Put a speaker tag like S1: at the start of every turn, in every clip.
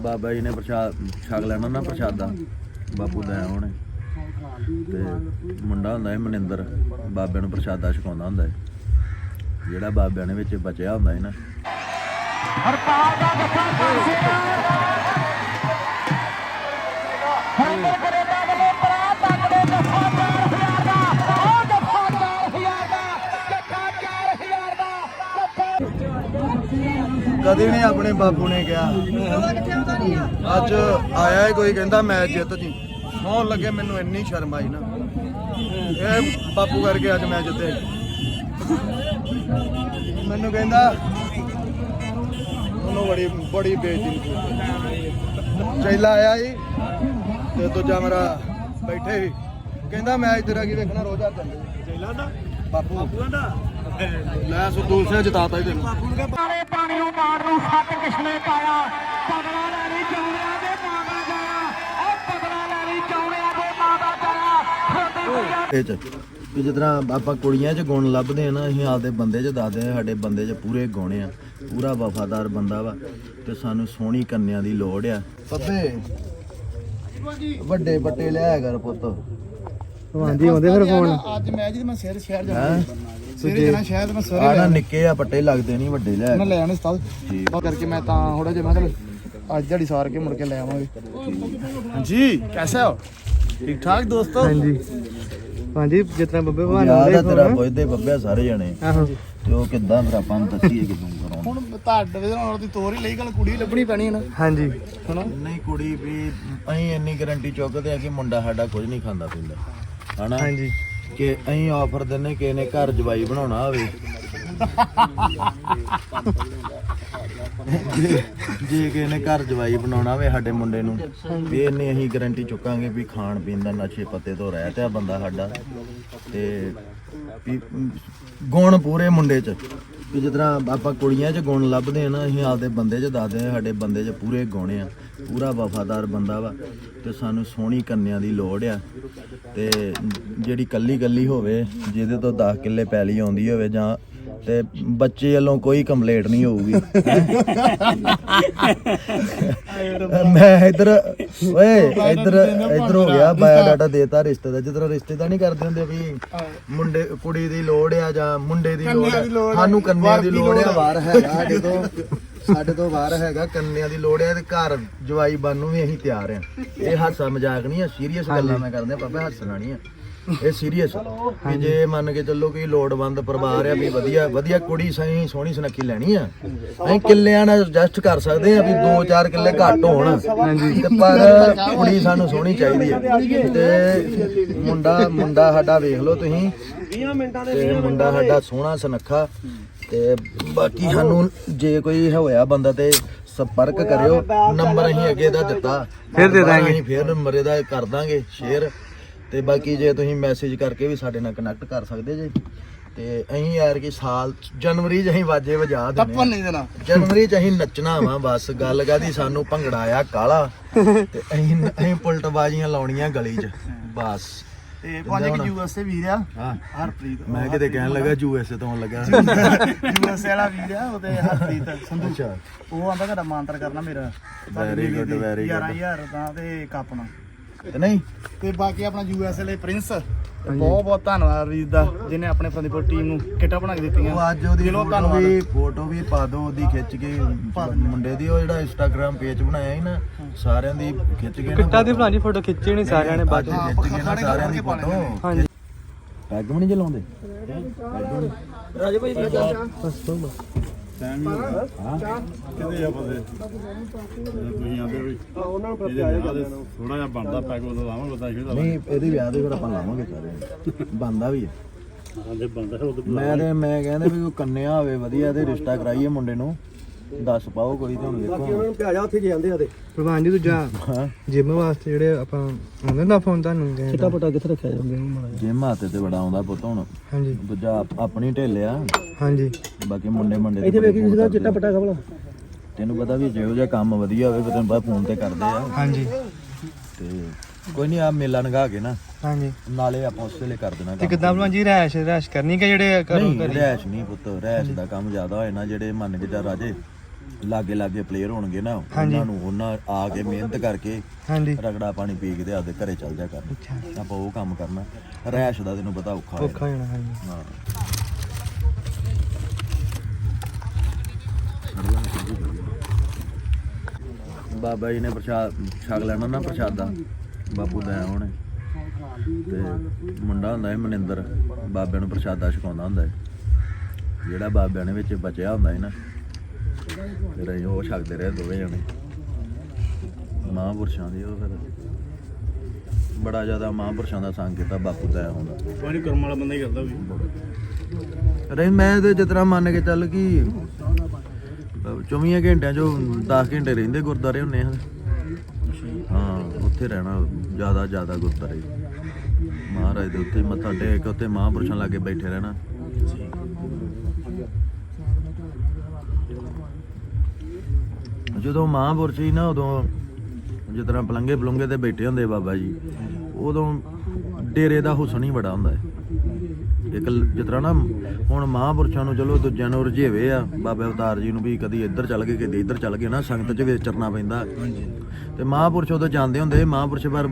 S1: ਬਾਬਾ ਜੀ ਨੇ ਪ੍ਰਸ਼ਾਦ ਛਕ ਲੈਣਾ ਨਾ ਪ੍ਰਸ਼ਾਦਾ। ਬਾਪੂ ਦਾ ਉਹਨੇ ਤੇ ਮੁੰਡਾ ਹੁੰਦਾ ਹੈ ਮਨਿੰਦਰ ਬਾਬੇ ਨੂੰ ਪ੍ਰਸ਼ਾਦਾ ਛਕਾਉਂਦਾ ਹੁੰਦਾ ਹੈ ਜਿਹੜਾ ਬਾਬਿਆਂ ਨੇ ਵਿੱਚ ਬਚਿਆ ਹੁੰਦਾ ਹੈ ਨਾ।
S2: ਹਰਪਾਲ ਦਾ ਜੱਫਾ ਪਾਸਿਆ ਹਰਿੰਦਰ ਕਰੇਲਾ ਵੱਲੋਂ ਪਰਾ ਤੱਕ ਦੇ ਜੱਫਾ 4000 ਦਾ। ਉਹ ਜੱਫਾ 4000 ਦਾ ਜੱਫਾ 4000 ਦਾ। ਜੱਫਾ
S1: ਕਦੇ ਨਹੀਂ ਆਪਣੇ ਬਾਪੂ ਨੇ ਕਿਹਾ ਅੱਜ ਆਇਆ ਹੈ ਕੋਈ ਕਹਿੰਦਾ ਮੈਚ ਜਿੱਤ ਜੀ। ਸੌਣ ਲੱਗੇ ਮੈਨੂੰ ਇੰਨੀ ਸ਼ਰਮ ਆਈ ਨਾ। ਇਹ ਬਾਪੂ ਕਰਕੇ ਅੱਜ ਮੈਂ ਜਿੱਤੇ। ਮੈਨੂੰ ਕਹਿੰਦਾ ਉਹਨੂੰ ਬੜੀ ਬੜੀ ਬੇਇੱਜ਼ਤੀ ਚੈਲਾ ਆਇਆ ਜੀ ਤੇ ਦੂਜਾ ਮੇਰਾ ਬੈਠੇ ਸੀ। ਕਹਿੰਦਾ ਮੈਚ ਤੇਰਾ ਕੀ ਵੇਖਣਾ ਰੋਜ਼ ਆ ਚੱਲੇ ਚੈਲਾ ਦਾ? ਬਾਪੂ। ਬਾਪੂ ਦਾ? ਲੈ ਸੋ ਦੂਸਰੇ ਜਿਤਾਤਾ ਹੀ ਤੈਨੂੰ।
S2: ਨਾਲੇ ਪਾਣੀ ਨੂੰ ਮਾਰ ਨੂੰ ਸੱਤ ਕਿਸ਼ਨੇ ਪਾਇਆ। ਪਗਲਾ
S1: ਇਹ ਚ। ਵੀ ਜਿਸ ਤਰ੍ਹਾਂ ਆਪਾਂ ਕੁੜੀਆਂ 'ਚ ਗੁਣ ਲੱਭਦੇ ਆ ਨਾ ਅਸੀਂ ਆਪਦੇ ਬੰਦੇ 'ਚ ਦੱਸਦੇ ਆ ਸਾਡੇ ਬੰਦੇ 'ਚ ਪੂਰੇ ਗੁਣ ਆ। ਪੂਰਾ ਵਫਾਦਾਰ ਬੰਦਾ ਵਾ ਤੇ ਸਾਨੂੰ ਸੋਹਣੀ ਕੰਨਿਆਂ ਦੀ ਲੋੜ ਆ। ਪੱਪੇ ਵੱਡੇ ਬੱਟੇ ਲਿਆਇਆ ਕਰ ਪੁੱਤ।
S3: ਹਾਂਜੀ ਆਉਂਦੇ ਫਿਰ ਫੋਨ।
S4: ਅੱਜ ਮੈਚ ਦੀ ਮੈਂ ਸ਼ਹਿਰ ਸ਼ਹਿਰ
S1: ਹੈ?
S4: ਸਵੇਰੇ ਜਾਣਾ ਸ਼ਹਿਰ ਮੈਂ ਸਵੇਰੇ
S1: ਆ ਨਾ ਨਿੱਕੇ ਆ ਪੱਟੇ ਲੱਗਦੇ ਨਹੀਂ ਵੱਡੇ ਲਿਆ
S4: ਮੈਂ ਲੈ ਆਣੇ। ਉਹ ਕਰਕੇ ਮੈਂ ਤਾਂ ਥੋੜਾ ਜਿਹਾ ਮੈਂ ਚਲ ਅੱਜ ਦਿਹਾੜੀ ਸਾਰ ਕੇ ਮੁੜ ਕੇ ਲੈ ਆਵਾਂਗੇ। ਹਾਂਜੀ ਕੈਸੇ ਹੋ? ਠੀਕ ਠਾਕ ਦੋਸਤੋ?
S3: ਹਾਂਜੀ। ਹਾਂਜੀ ਜਿਤਨਾ ਬੱਬੇ ਭਗਵਾਨ
S1: ਯਾਦ ਆ ਤੇਰਾ ਪੁੱਛਦੇ ਬੱਬਿਆ ਸਾਰੇ ਜਣੇ।
S3: ਆਹੋ।
S1: ਤੇ ਉਹ ਕਿੱਦਾਂ ਫਿਰ ਆਪਾਂ ਨੂੰ ਦੱਸੀਏ ਕਿਦੋਂ ਕਰਾਉਂ
S4: ਹੁਣ ਤੁਹਾਡੇ ਦੇ ਨਾਲ ਦੀ ਤੋਰ ਹੀ ਲਈ ਗੱਲ ਕੁੜੀ ਲੱਭਣੀ ਪੈਣੀ ਹੈ ਨਾ।
S3: ਹਾਂਜੀ।
S4: ਹਨਾ?
S1: ਨਹੀਂ ਕੁੜੀ ਵੀ ਅਸੀਂ ਇੰਨੀ ਗਾਰੰਟੀ ਚੁੱਕਦੇ ਆ ਕਿ ਮੁੰਡਾ ਸਾਡਾ ਕੁਝ ਨਹੀਂ ਖਾਂਦਾ ਪੀਂਦਾ। ਹਨਾ?
S3: ਹਾਂਜੀ।
S1: ਕਿ ਅਸੀਂ ਆਫਰ ਦਿੰਨੇ ਕਿ ਇਹਨੇ ਘਰ ਜਵਾਈ ਬਣਾਉਣਾ ਹੋਵੇ। ਜੇ ਜੇ ਕਿ ਇਹਨੇ ਘਰ ਜਵਾਈ ਬਣਾਉਣਾ ਵੇ ਸਾਡੇ ਮੁੰਡੇ ਨੂੰ, ਵੀ ਇਹਨੇ ਅਸੀਂ ਗਾਰੰਟੀ ਚੁੱਕਾਂਗੇ ਵੀ ਖਾਣ ਪੀਣ ਦਾ ਨਸ਼ੇ ਪੱਤੇ ਤੋਂ ਰਹਿਤ ਆ ਬੰਦਾ ਸਾਡਾ। ਤੇ ਵੀ ਗੁਣ ਪੂਰੇ ਮੁੰਡੇ 'ਚ, ਵੀ ਜਿਸ ਤਰ੍ਹਾਂ ਆਪਾਂ ਕੁੜੀਆਂ 'ਚ ਗੁਣ ਲੱਭਦੇ ਆ ਨਾ, ਅਸੀਂ ਆਪਦੇ ਬੰਦੇ 'ਚ ਦੱਸਦੇ ਆ, ਸਾਡੇ ਬੰਦੇ 'ਚ ਪੂਰੇ ਗੁਣ ਆ, ਪੂਰਾ ਵਫਾਦਾਰ ਬੰਦਾ ਵਾ, ਤੇ ਸਾਨੂੰ ਸੋਹਣੀ ਕੰਨਿਆਂ ਦੀ ਲੋੜ ਆ। ਤੇ ਜਿਹੜੀ ਕੱਲੀ ਕੱਲੀ ਹੋਵੇ, ਜਿਹਦੇ ਤੋਂ 10 ਕਿੱਲੇ ਪੈਲੀ ਆਉਂਦੀ ਹੋਵੇ ਜਾਂ ਤੇ ਬੱਚੇ ਵੱਲੋਂ ਕੋਈ ਕੰਪਲੇਂਟ ਨਹੀਂ ਹੋਊਗੀ ਮੈਂ ਇੱਧਰ ਓਏ ਇੱਧਰ ਇੱਧਰ ਹੋ ਗਿਆ ਬਾਇਓ ਡਾਟਾ ਦੇਤਾ ਰਿਸ਼ਤੇ ਦਾ ਜਿੱਦਾਂ ਰਿਸ਼ਤੇ ਦਾ ਨਹੀਂ ਕਰਦੇ ਹੁੰਦੇ ਵੀ ਮੁੰਡੇ ਕੁੜੀ ਦੀ ਲੋੜ ਆ ਜਾਂ ਮੁੰਡੇ ਦੀ ਲੋੜ ਆ। ਸਾਨੂੰ ਕੰਨਿਆਂ ਦੀ ਲੋੜ ਆ। ਵਾਰ ਹੈਗਾ ਸਾਡੇ ਤੋਂ ਸਾਡੇ ਤੋਂ ਵਾਰ ਹੈਗਾ ਕੰਨਿਆਂ ਦੀ ਲੋੜ ਆ ਤੇ ਘਰ ਜਵਾਈ ਬਣ ਨੂੰ ਵੀ ਅਸੀਂ ਤਿਆਰ ਆ। ਇਹ ਹਾਸਾ ਮਜ਼ਾਕ ਨਹੀਂ ਆ ਸੀਰੀਅਸ ਗੱਲਾਂ ਮੈਂ ਕਰਦੇ ਆ ਪਾਪਾ ਹੱਸਣਾ ਨਹੀਂ ਆ। ਇਹ ਸੀਰੀਅਸ ਕਿ ਜੇ ਮੰਨ ਕੇ ਚੱਲੋ ਕਿ ਲੋੜਵੰਦ ਪਰਿਵਾਰ ਆ ਵੀ ਵਧੀਆ ਵਧੀਆ ਕੁੜੀ ਸਹੀ ਸੋਹਣੀ ਸੁਨੱਖੀ ਲੈਣੀ ਆ ਅਸੀਂ ਕਿੱਲਿਆਂ ਨਾਲ ਐਡਜਸਟ ਕਰ ਸਕਦੇ ਆ ਵੀ 2-4 ਕਿੱਲੇ ਘੱਟ ਹੋਣ। ਤੇ ਪਰ ਕੁੜੀ ਸਾਨੂੰ ਸੋਹਣੀ ਚਾਹੀਦੀ ਹੈ ਤੇ ਮੁੰਡਾ ਮੁੰਡਾ ਸਾਡਾ ਵੇਖ ਲਓ ਤੁਸੀਂ। 20 ਮਿੰਟਾਂ ਦੇ ਮੁੰਡਾ ਸਾਡਾ ਸੋਹਣਾ ਸੁਨੱਖਾ। ਤੇ ਬਾਕੀ ਸਾਨੂੰ ਜੇ ਕੋਈ ਹੋਇਆ ਬੰਦਾ ਤੇ ਸੰਪਰਕ ਕਰਿਓ। ਨੰਬਰ ਅਸੀਂ ਅੱਗੇ ਦਾ ਦਿੱਤਾ।
S3: ਫਿਰ ਦੇ ਦਾਂਗੇ।
S1: ਫਿਰ ਨੰਬਰ ਇਹਦਾ ਕਰ ਦਾਂਗੇ। ਸ਼ੇਅਰ ਤੇ ਬਾਕੀ ਜੇ ਤੁਸੀਂ ਮੈਸੇਜ ਕਰਕੇ ਵੀ ਸਾਡੇ ਨਾਲ ਕਨੈਕਟ ਕਰ ਸਕਦੇ ਜੇ ਤੇ ਅਸੀਂ ਯਾਰ ਕਿ ਸਾਲ ਜਨਵਰੀ 'ਚ ਅਸੀਂ ਵਾਜੇ ਵਜਾ
S4: ਟੱਪਣ
S1: ਦਿੰਦੇ
S4: ਨਹੀਂ ਦੇਣਾ।
S1: ਜਨਵਰੀ 'ਚ ਅਸੀਂ ਨੱਚਣਾ ਵਾ ਬਸ ਗੱਲ ਕਾਦੀ ਸਾਨੂੰ ਭੰਗੜਾ ਆ ਕਾਲਾ ਤੇ ਅਸੀਂ ਅਸੀਂ ਪੁਲਟ ਬਾਜੀਆਂ ਲਾਉਣੀਆਂ ਗਲੀ 'ਚ ਬਸ।
S4: ਤੇ ਪੰਜ ਕਿ ਯੂਐਸਏ ਵੀਰ ਆ। ਹਰਪ੍ਰੀਤ
S1: ਮੈਂ ਕਿਤੇ ਕਹਿਣ ਲੱਗਾ ਯੂਐਸਏ ਤੋਂ ਆਉਣ ਲੱਗਾ।
S4: ਯੂਐਸਏ ਵਾਲਾ ਵੀਰ ਆ ਉਹਦੇ ਹਰਪ੍ਰੀਤ ਸੰਧੂ। ਉਹ ਆਂਦਾ ਤੁਹਾਡਾ ਮਾਨਤਰ ਕਰਨਾ ਮੇਰਾ।
S1: Very good, very good.
S4: 11000 ਦਾ ਤੇ ਕੱਪ ਨਾਲ
S1: ਤੇ ਨਹੀਂ
S4: ਤੇ ਬਾਕੀ ਆਪਣਾ ਯੂਐਸਏ ਲਈ ਪ੍ਰਿੰਸ ਬਹੁਤ ਬਹੁਤ ਧੰਨਵਾਦ ਵੀਰ ਦਾ ਜਿਹਨੇ ਆਪਣੇ ਫਤਿਹਪੁਰ ਟੀਮ ਨੂੰ ਕਿੱਟਾਂ ਬਣਾ ਕੇ ਦਿੱਤੀਆਂ।
S1: ਉਹ ਅੱਜ ਉਹਦੀ
S4: ਦਿਲੋਂ
S1: ਫੋਟੋ
S4: ਧੰਨਵਾਦ।
S1: ਵੀ ਫੋਟੋ ਵੀ ਪਾ ਦਿਓ ਉਹਦੀ ਖਿੱਚ ਕੇ ਮੁੰਡੇ ਦੀ ਉਹ ਜਿਹੜਾ ਇੰਸਟਾਗ੍ਰam ਪੇਜ ਬਣਾਇਆ ਸੀ ਨਾ ਸਾਰਿਆਂ ਦੀ ਖਿੱਚ ਕੇ ਨਾ
S3: ਕਿੱਟਾ ਦੀ ਬਣਾਣੀ ਫੋਟੋ ਖਿੱਚੀ ਨਹੀਂ ਸਾਰਿਆਂ ਨੇ ਬਾਅਦ
S1: ਅੱਜ ਖਿੱਚ ਕੇ ਨਾ ਸਾਰਿਆਂ ਦੀ ਫੋਟੋ
S3: ਹਾਂਜੀ।
S1: ਪੈਗ ਵੀ ਨਹੀਂ ਜਲਾਉਂਦੇ।
S3: ਰਾਜੇ ਭਾਈ ਬਸ ਤੋਂ
S5: ਕਿਤੇ ਆ ਪਤੇ ਤੁਸੀਂ ਆਂਦੇ ਵੀ। ਉਹਨਾਂ ਨੂੰ ਥੋੜਾ ਜਿਹਾ ਬਣਦਾ ਪੈਗ ਉਹ ਲਾਵਾਂਗੇ ਤਾਂ ਇਹਦਾ
S1: ਨਹੀਂ ਇਹਦੇ ਵਿਆਹ ਦੇ ਫਿਰ ਆਪਾਂ ਲਾਵਾਂਗੇ ਸਾਰੇ। ਬੰਦਾ ਵੀ ਹੈ।
S5: ਆਂਦੇ ਬਣਦਾ ਉਹ
S1: ਮੈਂ ਤੇ ਮੈਂ ਕਹਿੰਦਾ ਵੀ ਕੋਈ ਕੰਨਿਆ ਹੋਵੇ ਵਧੀਆ ਤੇ ਰਿਸ਼ਤਾ ਕਰਾਈਏ ਮੁੰਡੇ ਨੂੰ। ਦੱਸ ਪਾਓ ਕੋਈ ਤੇ ਹੁਣ ਦੇਖੋ
S3: ਪ੍ਰਵਾਨ ਜੀ ਦੂਜਾ
S1: ਹਾਂ।
S3: ਜਿਮ ਵਾਸਤੇ ਜਿਹੜੇ ਆਪਾਂ ਆਉਂਦੇ ਨਾ ਫੋਨ ਤੁਹਾਨੂੰ ਚਿੱਟਾ ਪਟਾ ਕਿੱਥੇ ਰੱਖਿਆ ਜਾਂਦੇ
S1: ਜਿਮ ਹੱਥ ਤੇ ਬੜਾ ਆਉਂਦਾ ਪੁੱਤ ਹੁਣ।
S3: ਹਾਂਜੀ।
S1: ਦੂਜਾ ਆਪ- ਆਪਣੀ ਢੇਲਿਆ
S3: ਹਾਂਜੀ।
S1: ਬਾਕੀ ਮੁੰਡੇ ਮੁੰਡੇ ਇੱਥੇ ਵੇਖੀ ਜਿਹਦਾ ਚਿੱਟਾ ਪਟਾ ਖਬਲਾ ਤੈਨੂੰ ਪਤਾ ਵੀ ਜਿਹੋ ਜਿਹਾ ਕੰਮ ਵਧੀਆ ਹੋਵੇ ਫਿਰ ਤੈਨੂੰ ਪਤਾ ਫੋਨ ਤੇ ਕਰਦੇ ਆ।
S3: ਹਾਂਜੀ।
S1: ਤੇ ਕੋਈ ਨਹੀਂ ਆ ਮੇਲਾ ਨਗਾ ਕੇ ਨਾ
S3: ਹਾਂਜੀ।
S1: ਨਾਲੇ ਆਪਾਂ ਉਸ ਵੇਲੇ ਕਰ ਦੇਣਾ
S3: ਤੇ
S1: ਕੰਮ।
S3: ਕਿੱਦਾਂ ਭਲਵਾਨ ਜੀ ਰੈਸ਼ ਰੈਸ਼ ਕਰਨੀ ਕਿ ਜਿਹੜੇ ਕਰੋ
S1: ਨਹੀਂ ਰਹਿਸ਼ ਨਹੀਂ ਪੁੱਤ ਰਹਿਸ਼ ਦਾ ਕੰਮ ਜ਼ਿਆਦਾ ਹੋਏ ਨਾ ਜਿਹੜੇ ਮੰਨ ਕੇ ਜਾ ਰਾਜੇ। ਲਾਗੇ ਲਾਗੇ ਪਲੇਅਰ ਹੋਣਗੇ ਨਾ ਉਹਨਾਂ ਨੂੰ ਉਹਨਾਂ ਆ ਕੇ ਮਿਹਨਤ ਕਰਕੇ
S3: ਹਾਂਜੀ।
S1: ਰਗੜਾ ਪਾਣੀ ਪੀ ਕੇ ਤੇ ਆਪਦੇ ਘਰੇ ਚੱਲ ਜਾ ਕਰਨ। ਆਪਾਂ ਉਹ ਕੰਮ ਕਰਨਾ। ਰੈਸ਼ ਦਾ ਤੈਨੂੰ ਪਤਾ ਔਖਾ
S3: ਔਖਾ ਹੋਣਾ ਹਾਂਜੀ।
S1: ਹਾਂ। ਬਾਬਾ ਜੀ ਨੇ ਪ੍ਰਸ਼ਾਦ ਛਕ ਲੈਣਾ ਨਾ ਪ੍ਰਸ਼ਾਦਾ। ਬਾਪੂ ਦਾ ਉਹਨੇ ਤੇ ਮੁੰਡਾ ਹੁੰਦਾ ਹੈ ਮਨਿੰਦਰ। ਬਾਬੇ ਨੂੰ ਪ੍ਰਸ਼ਾਦਾ ਛਕਾਉਂਦਾ ਹੁੰਦਾ ਹੈ ਜਿਹੜਾ ਬਾਬਿਆਂ ਨੇ ਵਿੱਚ ਬਚਿਆ ਹੁੰਦਾ ਹੈ ਨਾ। ਫਿਰ ਅਸੀਂ ਉਹ ਛਕਦੇ ਰਹੇ ਦੋਵੇਂ ਜਣੇ। ਮਹਾਂਪੁਰਸ਼ਾਂ ਦੀ ਉਹ ਫਿਰ। ਬੜਾ ਜ਼ਿਆਦਾ ਮਹਾਂਪੁਰਸ਼ਾਂ ਦਾ ਸੰਗ ਕੀਤਾ ਬਾਪੂ ਦਾ ਹੁੰਦਾ।
S5: ਕੋਈ ਕਰਮ ਵਾਲਾ ਬੰਦਾ ਹੀ ਕਰਦਾ ਵੀ।
S1: ਰਹੀ ਮੈਂ ਤੇ ਜਿਤਨਾ ਮੰਨ ਕੇ ਚੱਲ ਕਿ 24 ਘੰਟਿਆਂ ਚੋਂ 10 ਘੰਟੇ ਰਹਿੰਦੇ ਗੁਰਦਾਰੇ ਹੁੰਨੇ ਆ। ਹਾਂ ਉੱਥੇ ਰਹਿਣਾ ਜ਼ਿਆਦਾ ਜ਼ਿਆਦਾ ਗੁਰਦਾਰੇ ਮਹਾਰਾਜ ਦੇ ਉੱਤੇ ਮੱਥਾ ਟੇਕ ਕੇ ਉੱਤੇ ਮਹਾਂਪੁਰਸ਼ਾਂ ਲਾਗੇ ਬੈਠੇ ਰਹਿਣਾ। ਜਦੋਂ ਮਹਾਂਪੁਰਸ਼ ਸੀ ਨਾ ਉਦੋਂ ਜਿਸ ਤਰ੍ਹਾਂ ਪਲੰਗੇ ਪਲੁੰਗੇ ਤੇ ਬੈਠੇ ਹੁੰਦੇ ਬਾਬਾ ਜੀ ਉਦੋਂ ਡੇਰੇ ਦਾ ਹੁਸਨ ਹੀ ਬੜਾ ਹੁੰਦਾ ਹੈ। ਇੱਕ ਜਿਸ ਤਰ੍ਹਾਂ ਨਾ ਹੁਣ ਮਹਾਂਪੁਰਸ਼ਾਂ ਨੂੰ ਚਲੋ ਦੂਜਿਆਂ ਨੂੰ ਰਝੇਵੇ ਆ ਬਾਬਾ ਅਵਤਾਰ ਜੀ ਨੂੰ ਵੀ ਕਦੀ ਇੱਧਰ ਚੱਲ ਗਏ ਕਦੀ ਇੱਧਰ ਚੱਲ ਗਏ ਨਾ ਸੰਗਤ 'ਚ ਵਿਚਰਨਾ ਪੈਂਦਾ। ਤੇ ਮਹਾਂਪੁਰਸ਼ ਉਦੋਂ ਜਾਂਦੇ ਹੁੰਦੇ ਮਹਾਂਪੁਰਸ਼ ਪਰ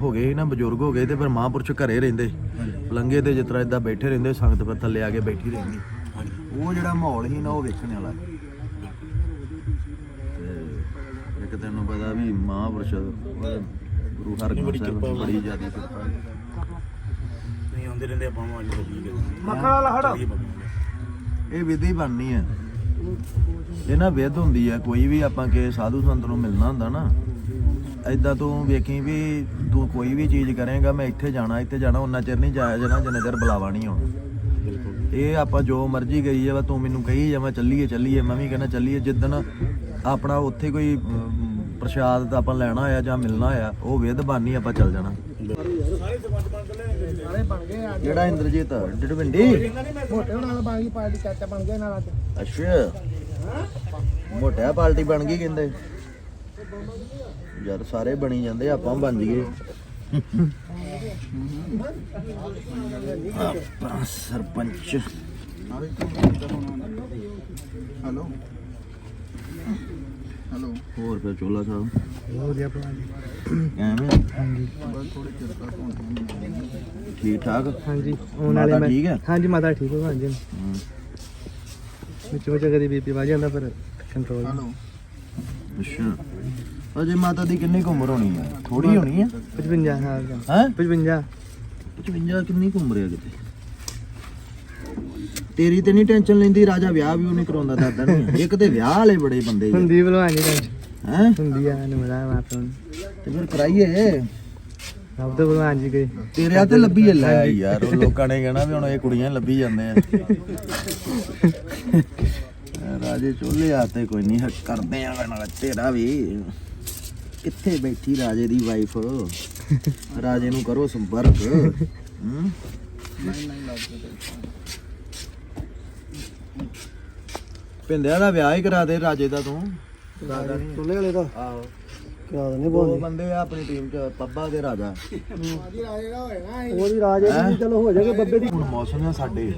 S1: ਹੋ ਗਏ ਸੀ ਨਾ ਬਜ਼ੁਰਗ ਹੋ ਗਏ ਤੇ ਫਿਰ ਮਹਾਂਪੁਰਸ਼ ਘਰੇ ਰਹਿੰਦੇ। ਪਲੰਗੇ ਤੇ ਜਿਸ ਤਰ੍ਹਾਂ ਇਦਾਂ ਬੈਠੇ ਰਹਿੰਦੇ ਸੰਗਤ ਪਰ ਥੱਲੇ ਆ ਕੇ ਬੈਠੀ ਰਹਿੰਦੀ। ਉਹ ਜਿਹੜਾ ਮਾਹੌਲ ਸੀ ਨਾ ਉਹ ਵੇਖਣ ਵਾਲਾ ਤੇ ਇੱਕ ਤੈਨੂੰ ਪਤਾ ਵੀ ਮਹਾਂਪੁਰਸ਼ ਗੁਰੂ ਹਰਗੋਬਿੰਦ ਸਾਹਿਬ ਦੀ ਬੜੀ ਜ਼ਿਆਦਾ ਕਿਰਪਾ ਹੈ।
S5: ਨਹੀਂ ਆਉਂਦੇ ਰਹਿੰਦੇ ਆਪਾਂ ਮਾਂ ਜੀ
S2: ਮੱਖਣਾ ਲਹੜ
S1: ਇਹ ਵਿਧੀ ਬਣਨੀ ਹੈ। ਇਹ ਨਾ ਵਿਧ ਹੁੰਦੀ ਹੈ ਕੋਈ ਵੀ ਆਪਾਂ ਕੇ ਸਾਧੂ ਸੰਤ ਨੂੰ ਮਿਲਣਾ ਹੁੰਦਾ ਨਾ ਐਦਾਂ ਤੂੰ ਵੇਖੀ ਵੀ ਤੂੰ ਕੋਈ ਵੀ ਚੀਜ਼ ਕਰੇਗਾ ਮੈਂ ਇੱਥੇ ਜਾਣਾ ਇੱਥੇ ਜਾਣਾ ਉਹਨਾਂ ਚਿਰ ਨਹੀਂ ਜਾਇਆ ਜਾਣਾ ਜਿੰਨਾ ਚਿਰ ਬੁਲਾਵਾ ਨਹੀਂ ਆਉਣਾ। ਇਹ ਆਪਾਂ ਜੋ ਮਰਜ਼ੀ ਗਈ ਜਾਵਾ ਤੂੰ ਮੈਨੂੰ ਕਹੀ ਜਾਵਾ ਚੱਲੀਏ ਚੱਲੀਏ ਮੈਂ ਵੀ ਕਹਿੰਦਾ ਚੱਲੀਏ ਜਿੱਦਣ ਆਪਣਾ ਉੱਥੇ ਕੋਈ ਪ੍ਰਸ਼ਾਦ ਤਾਂ ਆਪਾਂ ਲੈਣਾ ਹੋਇਆ ਜਾਂ ਮਿਲਣਾ ਹੋਇਆ ਉਹ ਵਿਧ ਬਾਨੀ ਆਪਾਂ ਚੱਲ ਜਾਣਾ। ਜਿਹੜਾ ਇੰਦਰਜੀਤ? ਡਡਵਿੰਡੀ
S2: ਮੋਟੇ ਨਾਲ ਬਣ ਗਈ ਪਾਰਟੀ ਚਾਚਾ ਬਣ ਗਿਆ ਨਾਲ ਅੱਜ।
S1: ਅੱਛਾ। ਮੋਟਿਆ ਪਾਰਟੀ ਬਣ ਗਈ ਕਹਿੰਦੇ। ਯਾਰ ਸਾਰੇ ਬਣੀ ਜਾਂਦੇ ਆਪਾਂ ਬਣ ਜੀਏ ਸਰਪੰਚ।
S4: ਹੈਲੋ। ਹੈਲੋ।
S1: ਹੋਰ ਫਿਰ ਚੋਲਾ ਸਾਹਿਬ?
S3: ਬਹੁਤ ਵਧੀਆ ਭਲਵਾਨ ਜੀ।
S1: ਐਵੇਂ?
S3: ਹਾਂਜੀ।
S1: ਠੀਕ ਠਾਕ?
S3: ਹਾਂਜੀ ਆਉਣ ਵਾਲੇ
S1: ਮਾਤਾ
S3: ਮੈਂ
S1: ਠੀਕ ਹੈ?
S3: ਹਾਂਜੀ ਮਾਤਾ ਠੀਕ ਹੈ ਭਲਵਾਨ ਜੀ
S1: ਹਮ,
S3: ਵਿੱਚ ਵਿੱਚ ਕਦੀ ਬੀਪੀ ਵੱਜ ਜਾਂਦਾ ਪਰ ਕੰਟਰੋਲ
S4: ਹੈਲੋ।
S1: ਅੱਛਾ। ਅਜੇ ਮਾਤਾ ਦੀ ਕਿੰਨੀ ਕੁ ਉਮਰ ਹੋਣੀ ਹੈ? ਥੋੜੀ ਹੋਣੀ ਹੈ?
S3: 55 ਸਾਲ ਦਾ
S1: ਹੈ?
S3: 55
S1: 55 ਕਿੰਨੀ ਕੁ ਉਮਰ ਹੈ ਕਿਤੇ ਤੇਰੀ ਤੇ ਨਹੀਂ ਟੈਨਸ਼ਨ ਲੈਂਦੀ ਰਾਜਾ ਵਿਆਹ ਵੀ ਉਹਨੇ ਕਰਾਉਂਦਾ ਦਾਦਾ ਨਹੀਂ ਇੱਕ ਤੇ ਵਿਆਹ ਵਾਲੇ ਬੜੇ ਬੰਦੇ
S3: ਹੁੰਦੀ ਭਲਵਾਨ ਜੀ ਟੈਨਸ਼ਨ
S1: ਹੈ?
S3: ਹੁੰਦੀ ਆ ਨੂੰ ਮਜ਼ਾ ਮਾਤਾ ਨੂੰ
S1: ਤੇ ਫਿਰ ਕਰਾਈਏ।
S3: ਸਭ ਤੋਂ ਭਲਵਾਨ ਜੀ ਗਏ
S1: ਤੇਰੇ ਹੱਥ ਲੱਭੀ ਹੈ ਲੈ। ਯਾਰ ਉਹ ਲੋਕਾਂ ਨੇ ਕਹਿਣਾ ਵੀ ਹੁਣ ਇਹ ਕੁੜੀਆਂ ਲੱਭੀ ਜਾਂਦੇ ਆ। ਰਾਜੇ ਚੋਲੇ ਆਤੇ ਕੋਈ ਨਹੀਂ ਕਰਦੇ ਆ ਨਾਲ ਤੇਰਾ ਵੀ। ਕਿੱਥੇ ਬੈਠੀ ਰਾਜੇ ਦੀ ਵਾਈਫ ਰਾਜੇ ਨੂੰ ਕਰੋ ਸੰਪਰਕ। ਹੂੰ? ਪਿੰਦਿਆਂ ਦਾ ਵਿਆਹ ਹੀ ਕਰਾ ਦੇ ਰਾਜੇ ਦਾ ਤੂੰ।
S4: ਚੁੱਲੇ ਵਾਲੇ ਦਾ?
S1: ਆਹੋ।
S4: ਕਰਾ ਦਨੇ
S1: ਦੋ ਬੰਦੇ ਆ ਆਪਣੀ ਟੀਮ ਚ ਪੱਬਾ ਦੇ ਰਾਜਾ।
S4: ਉਹਦੀ ਰਾਜ
S1: ਹੈਂ?
S4: ਚਲੋ ਹੋ ਜਾਏਗਾ ਬੱਬੇ ਦੀ।
S1: ਹੁਣ ਮੌਸਮ ਆ ਸਾਡੇ।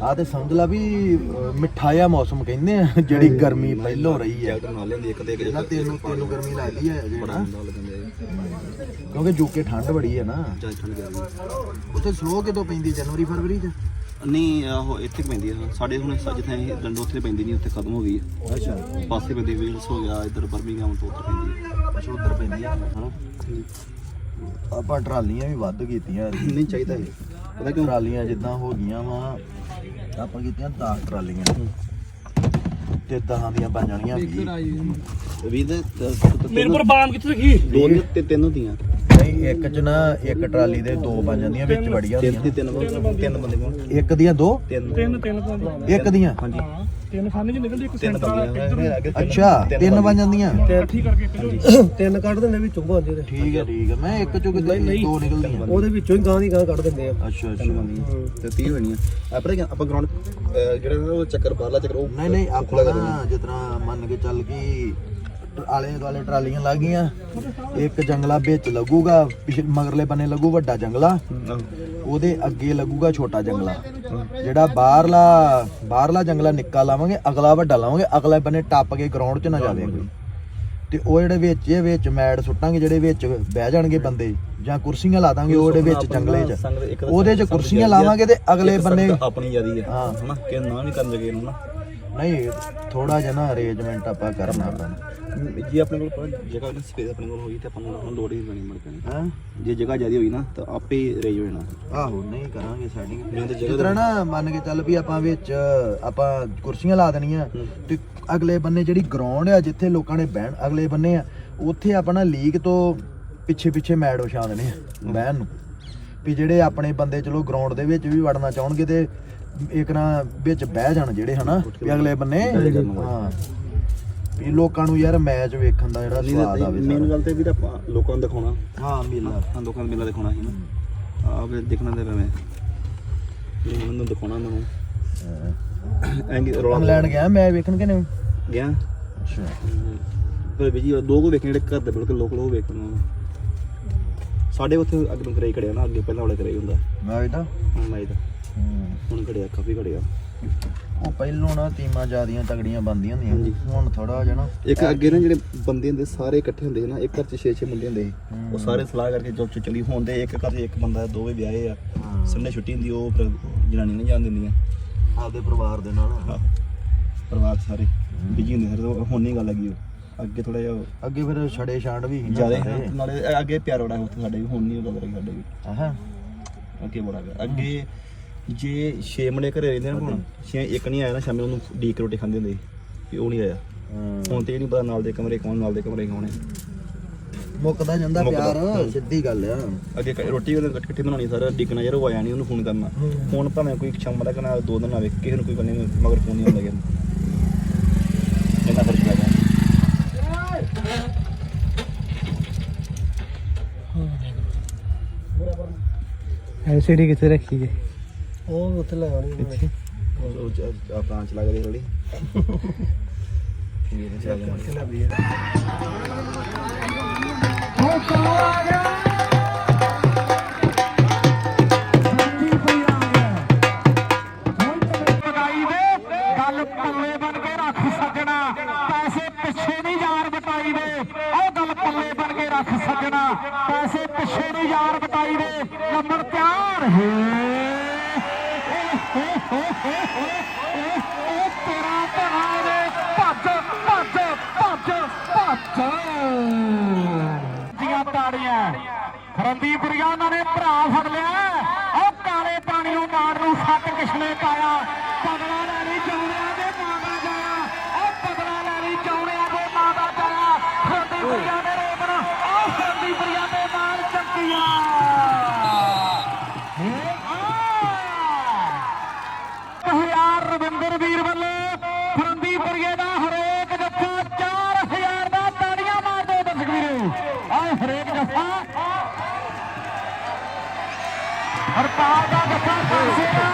S1: ਆ ਤੇ ਸਮਝ ਲਾ ਵੀ ਅਹ, ਮਿੱਠਾ ਜਿਹਾ ਮੌਸਮ ਕਹਿੰਦੇ ਆ ਜਿਹੜੀ ਗਰਮੀ ਪਹਿਲੋਂ ਰਹੀ ਹੈ
S5: ਨਾਲ ਲੈਂਦੀ ਇੱਕ ਤੇ ਇੱਕ
S1: ਨਾ ਤੈਨੂੰ ਤੈਨੂੰ ਗਰਮੀ ਲੱਗਦੀ ਹੈ? ਜਿਹੜਾ ਕਿਉਂਕਿ ਜੂਕੇ ਠੰਡ ਬੜੀ ਹੈ ਨਾ। ਉੱਥੇ ਸਲੋ ਕਿਦੋਂ ਪੈਂਦੀ ਜਨਵਰੀ ਫਰਵਰੀ ਚ?
S6: ਨਹੀਂ ਉਹ ਇੱਥੇ ਕੁ ਪੈਂਦੀ ਆ। ਸਾਡੇ ਹੁਣ ਸ- ਜਿੱਥੇ ਅਸੀਂ ਲੰਡਨ ਉੱਥੇ ਪੈਂਦੀ ਨਹੀਂ ਉੱਥੇ ਖਤਮ ਹੋ ਗਈ ਹੈ
S1: ਅੱਛਾ।
S6: ਪਾਸੇ ਪੈਂਦੀ ਵੇਲਸ ਹੋ ਗਿਆ ਇੱਧਰ ਬਰਮਿੰਗਮ ਤੋਂ ਉੱਧਰ ਪੈਂਦੀ ਹੈ
S1: ਅੱਛਾ ਉਧਰ ਪੈਂਦੀ ਹੈ
S6: ਹਨਾ?
S1: ਆਪਾਂ ਟਰਾਲੀਆਂ ਵੀ ਵੱਧ ਕੀਤੀਆਂ
S6: ਨਹੀਂ ਚਾਹੀਦਾ ਇਹ ਪਤਾ ਕਿਉਂ?
S1: ਟਰਾਲੀਆਂ ਜਿੱਦਾਂ ਹੋ ਗਈਆਂ ਵਾ ਆਪਾਂ ਕੀਤੀਆਂ 10 ਟਰਾਲੀਆਂ। ਤੇ ਦਹਾਂ ਦੀਆਂ ਬਣ ਜਾਣੀਆਂ 20
S6: ਵੀ ਦੇ
S5: ਮੇਰੇ ਪਰ ਬਾਮ ਕਿੱਥੇ ਰੱਖੀ?
S6: ਦੋ ਤੇ ਤਿੰਨ ਹੁੰਦੀਆਂ।
S1: ਨਹੀਂ ਇੱਕ ਚ ਨਾ ਇੱਕ ਟਰਾਲੀ ਦੇ ਦੋ ਬਣ ਜਾਂਦੀਆਂ ਵਿੱਚ ਵੜੀਆਂ
S6: ਤਿੰਨ
S1: ਹੁੰਦੀਆਂ।
S6: ਤਿੰਨ ਬੰਦੇ- ਤਿੰਨ ਬੰਦੇ ਹੋਣ
S1: ਇੱਕ ਦੀਆਂ ਦੋ?
S6: ਤਿੰਨ।
S5: ਤਿੰਨ ਤਿੰਨ ਪਾਉਂਦੀ
S1: ਇੱਕ ਦੀਆਂ?
S6: ਹਾਂਜੀ।
S5: ਤਿੰਨ ਖਾਨੇ ਚ ਨਿਕਲਦੀ ਇੱਕ
S6: ਤਿੰਨ
S5: ਸੈਂਟਰ ਵਾਲਾ
S6: ਬੰਦੇ
S1: ਅੱਛਾ ਤਿੰਨ ਬਣ ਜਾਂਦੀਆਂ?
S5: ਇਕੱਠੀ ਕਰਕੇ ਪਹਿਲਾਂ
S4: ਤਿੰਨ ਕੱਢ ਦਿੰਦੇ ਵਿੱਚੋਂ ਭਾਂਦੇ ਦੇ
S1: ਠੀਕ ਹੈ ਠੀਕ ਹੈ। ਮੈਂ ਇੱਕ ਚੋਂ ਕਿਤੇ ਦੋ ਨਿਕਲਦੀਆਂ।
S4: ਉਹਦੇ ਵਿੱਚੋਂ ਹੀ ਗਾਂ ਦੀ ਗਾਂ ਕੱਢ ਦਿੰਦੇ ਆ।
S1: ਅੱਛਾ
S6: ਤਿੰਨ
S1: ਅੱਛਾ
S6: ਬੰਦੀਆਂ ਤੇ 30 ਹੋਣੀਆਂ। ਆਪਾਂ ਕੀ ਆਪਾਂ ਗਰਾਊਂਡ ਜਿਹੜਾ ਨਾ ਉਹ ਚੱਕਰ ਬਾਹਰਲਾ ਚੱਕਰ ਉਹ
S1: ਨਹੀਂ ਨਹੀਂ ਆਪਾਂ ਨਾ ਜਿਸ ਤਰ੍ਹਾਂ ਮੰਨ ਕੇ ਚੱਲ ਗਈ ਆਲੇ ਦੁਆਲੇ ਟਰਾਲੀਆਂ ਲੱਗ ਗਈਆਂ। ਇੱਕ ਜੰਗਲਾ ਵਿੱਚ ਲੱਗੂਗਾ ਪਿਛ- ਮਗਰਲੇ ਬੰਨੇ ਲੱਗੂ ਵੱਡਾ ਜੰਗਲਾ। ਉਹਦੇ ਅੱਗੇ ਲੱਗੂਗਾ ਛੋਟਾ ਜੰਗਲਾ। ਜਿਹੜਾ ਬਾਹਰਲਾ ਬਾਹਰਲਾ ਜੰਗਲਾ ਨਿੱਕਾ ਲਾਵਾਂਗੇ ਅਗਲਾ ਵੱਡਾ ਲਾਵਾਂਗੇ ਅਗਲੇ ਬੰਨੇ ਟੱਪ ਕੇ ਗਰਾਊਂਡ 'ਚ ਨਾ ਜਾਵੇ ਕੋਈ ਤੇ ਉਹ ਜਿਹੜੇ ਵਿੱਚ ਇਹ ਵਿੱਚ ਮੈਟ ਸੁੱਟਾਂਗੇ ਜਿਹੜੇ ਵਿੱਚ ਬਹਿ ਜਾਣਗੇ ਬੰਦੇ ਜਾਂ ਕੁਰਸੀਆਂ ਲਾ ਦਾਂਗੇ ਉਹਦੇ ਵਿੱਚ ਜੰਗਲੇ 'ਚ। ਉਹਦੇ 'ਚ ਕੁਰਸੀਆਂ ਲਾਵਾਂਗੇ ਤੇ ਅਗਲੇ ਬੰਨੇ
S6: ਆਪਣੀ ਜਿਆਦੀ ਹੈ
S1: ਹਾਂ।
S6: ਹਨਾ? ਕਿ ਨਾ ਨਹੀਂ ਕਰਨ ਜਗੇ ਇਹਨੂੰ ਨਾ।
S1: ਨਹੀਂ ਥੋੜਾ ਜਿਹਾ ਨਾ ਅਰੇਂਜਮੈਂਟ ਆਪਾਂ ਕਰਨਾ। ਪੈਣਾ
S6: ਜੇ ਆਪਣੇ ਕੋਲ ਜਗ੍ਹਾ ਨਾ ਸਪੇਸ ਆਪਣੇ ਕੋਲ ਹੋਈ ਤੇ ਆਪਾਂ ਨੂੰ ਹੁਣ ਲੋੜ ਹੀ ਨਹੀਂ ਪੈਣੀ ਮੁੜ ਕੇ।
S1: ਹਾਂ?
S6: ਜੇ ਜਗ੍ਹਾ ਜਿਆਦੀ ਹੋਈ ਨਾ ਤਾਂ ਆਪੇ ਹੀ ਰੇਜ ਹੋ ਜਾਣਾ।
S1: ਆਹੋ ਨਹੀਂ ਕਰਾਂਗੇ ਸੈਟਿੰਗ
S6: ਤੇ
S1: ਜਿਸ ਤਰ੍ਹਾਂ ਨਾ ਮੰਨ ਕੇ ਚੱਲ ਵੀ ਆਪਾਂ ਵਿੱਚ ਆਪਾਂ ਕੁਰਸੀਆਂ ਲਾ ਦੇਣੀਆਂ ਤੇ ਅਗਲੇ ਬੰਨੇ ਜਿਹੜੀ ਗਰਾਊਂਡ ਆ ਜਿੱਥੇ ਲੋਕਾਂ ਨੇ ਬਹਿਣ ਅਗਲੇ ਬੰਨੇ ਆ ਉੱਥੇ ਆਪਣਾ ਲੀਗ ਤੋਂ ਪਿੱਛੇ ਪਿੱਛੇ ਮੈਟ ਵਿਛਾ ਦੇਣੇ ਆ ਬਹਿਣ ਨੂੰ। ਵੀ ਜਿਹੜੇ ਆਪਣੇ ਬੰਦੇ ਚਲੋ ਗਰਾਊਂਡ ਦੇ ਵਿੱਚ ਵੀ ਵੜਨਾ ਚਾਹਣਗੇ ਤੇ ਇੱਕ ਨਾ ਵਿੱਚ ਬਹਿ ਜਾਣ ਜਿਹੜੇ ਹਨਾ ਵੀ ਅਗਲੇ ਬੰਨੇ ਹਾਂ। ਵੀ ਲੋਕਾਂ ਨੂੰ ਯਾਰ ਮੈਚ ਵੇਖਣ ਦਾ ਜਿਹੜਾ ਸਵਾਦ ਆਵੇ
S6: ਮੇਨ। ਗੱਲ ਤੇ ਵੀਰ ਆਪਾਂ ਲੋਕਾਂ ਨੂੰ ਦਿਖਾਉਣਾ।
S1: ਹਾਂ ਮੇਲਾ
S6: ਹਾਂ ਲੋਕਾਂ ਨੂੰ ਮੇਲਾ ਦਿਖਾਉਣਾ ਸੀ ਨਾ। ਆ ਵੀ ਦੇਖਣਾ ਤੇ ਮੈਂ ਉਹਨਾਂ ਨੂੰ ਦਿਖਾਉਣਾ ਉਹਨਾਂ ਨੂੰ। ਐਂਗੀ ਰੌਲਾ
S1: ਇੰਗਲੈਂਡ ਗਿਆ ਮੈਂ ਵੇਖਣ ਕਿ ਨਹੀਂ?
S6: ਗਿਆ।
S1: ਅੱਛਾ।
S6: ਪਰ ਵੀ ਜੀ ਦੋ ਕੋ ਵੇਖਣੇ ਜਿਹੜੇ ਘਰ ਦੇ ਬਿਲਕੁਲ ਲੋਕਲ ਉਹ ਵੇਖਣਾ ਸਾਡੇ ਉੱਥੇ ਅੱਗੇ ਨੂੰ ਕਰਾਈ ਖੜਿਆ ਨਾ ਅੱਗੇ ਪਹਿਲਾਂ ਵਾਲੇ ਕਰਾਈ ਹੁੰਦਾ।
S1: ਮੈਂ ਵੀ
S6: ਹੁਣ ਮੈਂ ਇਹਦਾ
S1: ਹੂੰ।
S6: ਹੁਣ ਖੜਿਆ ਕਾਫੀ ਖੜਿਆ
S1: ਉਹ ਪਹਿਲੋਂ ਨਾ ਟੀਮਾਂ ਜਿਆਦੀਆਂ ਤਗੜੀਆਂ ਬੰਦੀਆਂ। ਹੁੰਦੀਆਂ ਹੁਣ ਥੋੜਾ ਜਿਹਾ ਨਾ
S6: ਇੱਕ ਅੱਗੇ ਨਾ ਜਿਹੜੇ ਬੰਦੇ ਹੁੰਦੇ ਸਾਰੇ ਇਕੱਠੇ ਹੁੰਦੇ ਸੀ ਨਾ ਇੱਕ ਘਰ 'ਚ 6-6 ਮੁੰਡੇ ਹੁੰਦੇ ਸੀ। ਉਹ ਸਾਰੇ ਸਲਾਹ ਕਰਕੇ ਚੁੱਪ ਚੁੱਪ ਚਲੀ। ਹੁੰਦੇ ਇੱਕ ਘਰ 'ਚ ਇੱਕ ਬੰਦਾ ਦੋਵੇਂ ਵਿਆਹੇ ਆ। ਸੰਡੇ ਛੁੱਟੀ ਹੁੰਦੀ ਉਹ ਫਿਰ ਜਨਾਨੀ ਨਹੀਂ ਜਾਣ ਦਿੰਦੀਆਂ।
S1: ਆਪਦੇ ਪਰਿਵਾਰ ਦੇ ਨਾਲ।
S6: ਪਰਿਵਾਰ 'ਚ ਸਾਰੇ ਬਿਜ਼ੀ ਹੁੰਦੇ ਸਾਰੇ ਹੁਣ ਨਹੀਂ ਗੱਲ ਹੈਗੀ ਉਹ। ਅੱਗੇ ਥੋੜਾ ਜਿਹਾ
S1: ਅੱਗੇ ਫਿਰ ਛੜੇ ਛਾਂਡ ਵੀ
S6: ਜ਼ਿਆਦਾ। ਨਾਲੇ ਅੱਗੇ ਪਿਆਰ ਬੜਾ ਉੱਥੇ ਸਾਡੇ ਵੀ। ਹੁਣ ਨਹੀਂ ਉਹ ਗੱਲ ਰਹੀ ਸਾਡੇ ਵੀ।
S1: ਆਹਾਂ।
S6: ਅੱਗੇ ਬੜਾ ਅੱਗੇ ਜੇ 6 ਮੁੰਡੇ ਘਰੇ ਰਹਿੰਦੇ ਨਾ ਹੁਣ ਛੇ ਇੱਕ ਨਹੀਂ ਆਇਆ ਨਾ ਸ਼ਾਮੀ ਉਹਨੂੰ ਡੀਕ ਕੇ ਰੋਟੀ ਖਾਂਦੇ ਹੁੰਦੇ ਸੀ ਵੀ ਉਹ ਨਹੀਂ ਆਇਆ।
S1: ਹੂੰ।
S6: ਹੁਣ ਤੇ ਇਹ ਨਹੀਂ ਪਤਾ ਨਾਲ ਦੇ ਕਮਰੇ ਕੌਣ ਨਾਲ ਦੇ ਕਮਰੇ ਕੌਣ ਹੈ।
S1: ਮੁੱਕਦਾ ਜਾਂਦਾ
S6: ਮੁੱਕਦਾ।
S1: ਪਿਆਰ ਸਿੱਧੀ ਗੱਲ ਆ।
S6: ਅੱਗੇ ਕ- ਰੋਟੀ ਉਹਨੇ ਇਕੱਠੀ ਇਕੱਠੀ ਬਣਾਉਣੀ ਸਾਰਾ ਡਿੱਗਣਾ ਯਾਰ ਉਹ ਆਇਆ ਨਹੀਂ ਉਹਨੂੰ ਫੋਨ ਕਰਨਾ। ਫੋਨ ਭਾਵੇਂ ਕੋਈ ਸ਼ਾਮ ਦਾ ਕਰਨਾ ਦੋ ਦਿਨ ਆਵੇ ਕਿਸੇ ਨੂੰ ਕੋਈ ਕਰਨੇ ਮਗਰ ਫੋਨ ਨਹੀਂ ਆਉਂਦਾ ਕਿਸੇ ਨੂੰ ਇੰਨਾ ਫ਼ਰਕ ਪੈ ਗਿਆ।
S3: ਐਲਸੀਡੀ ਕਿੱਥੇ ਰੱਖੀ ਹੈ?
S4: ਉਹ ਉੱਥੇ ਲੈ ਆਉਣੀ
S3: ਪਿੱਛੇ
S6: ਉਹ ਚ- ਆਪਣਾ ਚਲਾ ਕੇ ਥੋੜੀ ਇਹ ਚੱਲ ਗਿਆ
S2: ਪਗਾਈ ਦੇ ਗੱਲ ਪੱਲੇ ਬਣ ਕੇ ਰੱਖ ਸੱਜਣਾ। ਪੈਸੇ ਪਿੱਛੇ ਨਹੀਂ ਯਾਰ ਬਟਾਈ ਦੇ। ਉਹ ਗੱਲ ਪੱਲੇ ਬਣ ਕੇ ਰੱਖ ਸੱਜਣਾ। ਪੈਸੇ ਪਿੱਛੇ ਨਹੀਂ ਯਾਰ ਬਟਾਈ ਦੇ। ਨੰਬਰ ਤਿਆਰ ਹੈ। ਉਹ ਤੇਰਾ ਭਰਾ ਦੇ ਭੱਜ ਭੱਜ ਭੱਜ। ਭੱਜ ਦੀਆਂ ਤਾੜੀਆਂ। ਰੰਦੀਪੁਰੀਆ ਉਹਨਾਂ ਨੇ ਭਰਾ ਫੜ ਲਿਆ। ਉਹ ਕਾਲੇ ਪਾਣੀਓ ਮਾਰ ਨੂੰ ਸੱਤ ਕਿਸ਼ਨੇ ਪਾਇਆ। ਹਰਪਾਲ ਦਾ ਜੱਫਾ 10000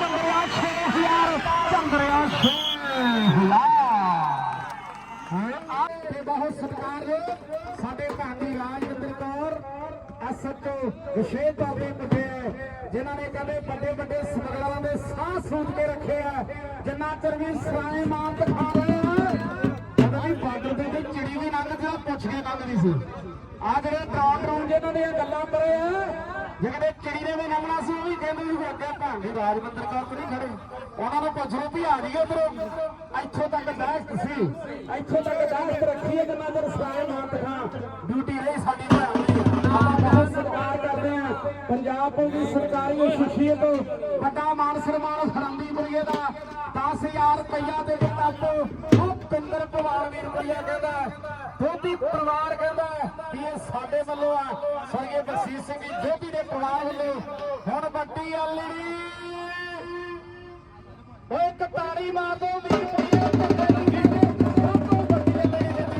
S2: ਚੰਦਰਿਆ 6000 ਚੰਦਰਿਆ 6000 ਤੇ ਬਹੁਤ ਸਤਿਕਾਰਯੋਗ ਸਾਡੇ ਭਾਂਡੀ ਰਾਜਵਿੰਦਰ ਕੌਰ ਐਸਐਚਓ ਵਿਸ਼ੇਸ਼ ਤੌਰ ਤੇ ਪੁੱਜੇ ਹੈ, ਜਿਨ੍ਹਾਂ ਨੇ ਕਹਿੰਦੇ ਵੱਡੇ ਵੱਡੇ ਸਮਗਲਰਾਂ ਦੇ ਸਾਹ ਸੂਤ ਕੇ ਰੱਖੇ ਆ ਜਿੰਨਾ ਚਿਰ ਵੀ ਸਰਾਏ ਮਾਨ ਦਿਖਾ ਰਹੇ ਵੀ ਲੰਘਦੀ ਆ ਸੀ। ਆ ਜਿਹੜੇ ਡਰਾਉਣ ਡਰਾਉਣ ਜਿਹਨਾਂ ਦੀਆਂ ਗੱਲਾਂ ਕਰੇ ਆ ਜਿਹੜੇ ਚਿੜੀ ਨੇ ਵੀ ਨਮਣਾ ਸੀ, ਉਹ ਵੀ ਕਹਿੰਦੇ ਵੀ ਅੱਗੇ ਭਾਂਡੀ ਰਾਜਵਿੰਦਰ ਕੌਰ ਤੇ ਨਹੀਂ ਖੜੇ। ਉਹਨਾਂ ਨੂੰ ਪੁੱਛ ਲਓ ਵੀ ਆ ਗਈ ਉਧਰੋਂ। ਇੱਥੋਂ ਤੱਕ ਦਾਸਤ ਸੀ। ਇੱਥੋਂ ਤੱਕ ਦਾਸਤ ਰੱਖੀ ਕਿ ਮੈਂ ਤੇਰੇ ਸਾਰੇ ਨਾਮ ਦਿਖਾ ਡਿਊਟੀ ਰਹੀ ਸਾਡੀ ਭੈਣ ਦੀ। ਆਪਾਂ ਬਹੁਤ ਸਤਿਕਾਰ ਕਰਦੇ ਹਾਂ। ਪੰਜਾਬ ਪੁਲਿਸ ਸਰਕਾਰੀ ਸ਼ਖਸੀਅਤ ਵੱਡਾ ਮਾਨ ਸਨਮਾਨ ਫਰੰਦੀ ਦਾ 10000 ਰੁਪਇਆ ਦੇ ਕੱਪ ਉਹ ਪਿੰਦਰ ਪਵਾਰ ਵੀਰ ਬੁਰੀਆ ਕਹਿੰਦਾ ਦੋਧੀ ਪਰਿਵਾਰ ਕਹਿੰਦਾ ਵੀ ਇਹ ਸਾਡੇ ਵੱਲੋਂ ਆ। ਸ੍ਰਗੀ ਬਖਸ਼ੀਸ਼ ਸਿੰਘ ਜੀ, ਦੋਧੀ ਦੇ ਪਰਿਵਾਰ ਵੱਲੋਂ ਹੁਣ ਵੱਡੀ ਆਲੜੀ ਓਏ ਇੱਕ ਮਾਰ ਦੋ ਵੀਰ ਬੁਰੀਆ ਪਿੰਦਰ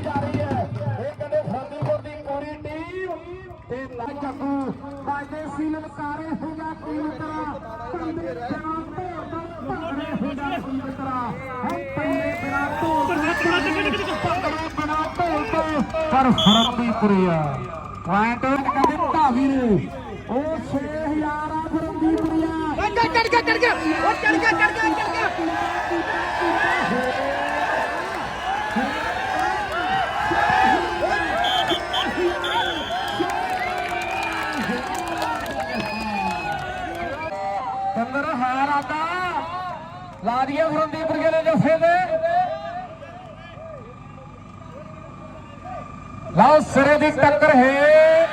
S2: ਜਾ ਰਹੀ ਹੈ। ਇਹ ਕਹਿੰਦੇ ਫਰੰਦੀਪੁਰ ਦੀ ਪੂਰੀ ਟੀਮ। ਤੇ ਨਾ ਚੱਕੂ ਬਾਜੇ ਸੀ ਲਲਕਾਰੇ ਹੋ ਜਾ ਟੀਮ ਤਰਾ। ਪੰਦੇ ਬਿਨਾ ਢੋਲ ਤੋਂ ਭੰਗੜੇ ਹੋ ਜਾ ਟੀਮ ਤਰਾ ਹੁਣ ਪੰਦੇ ਬਿਨਾ ਢੋਲ ਤੋਂ ਭੰਗੜੇ ਬਿਨਾ ਢੋਲ ਤੋਂ ਪਰ ਫਰੰਦੀਪੁਰੀਆ ਪੁਆਇੰਟ ਕਹਿੰਦੇ ਢਾਵੀ ਨੇ ਉਹ 6000 ਆ ਫਰੰਦੀਪੁਰੀਆ ਚੜ ਚੜ ਗਿਆ ਚੜ ਗਿਆ ਉਹ ਚੜ ਗਿਆ ਚੜ ਗਿਆ ਚੜ ਗਿਆ ਅੰਦਰ ਹਾਰ ਆਤਾ ਲਾ ਦਈਏ ਫਰੰਦੀਪ ਦੇ ਜੱਫੇ ਦੇ ਲਓ ਸਿਰੇ ਦੀ ਟੱਕਰ ਹੈ।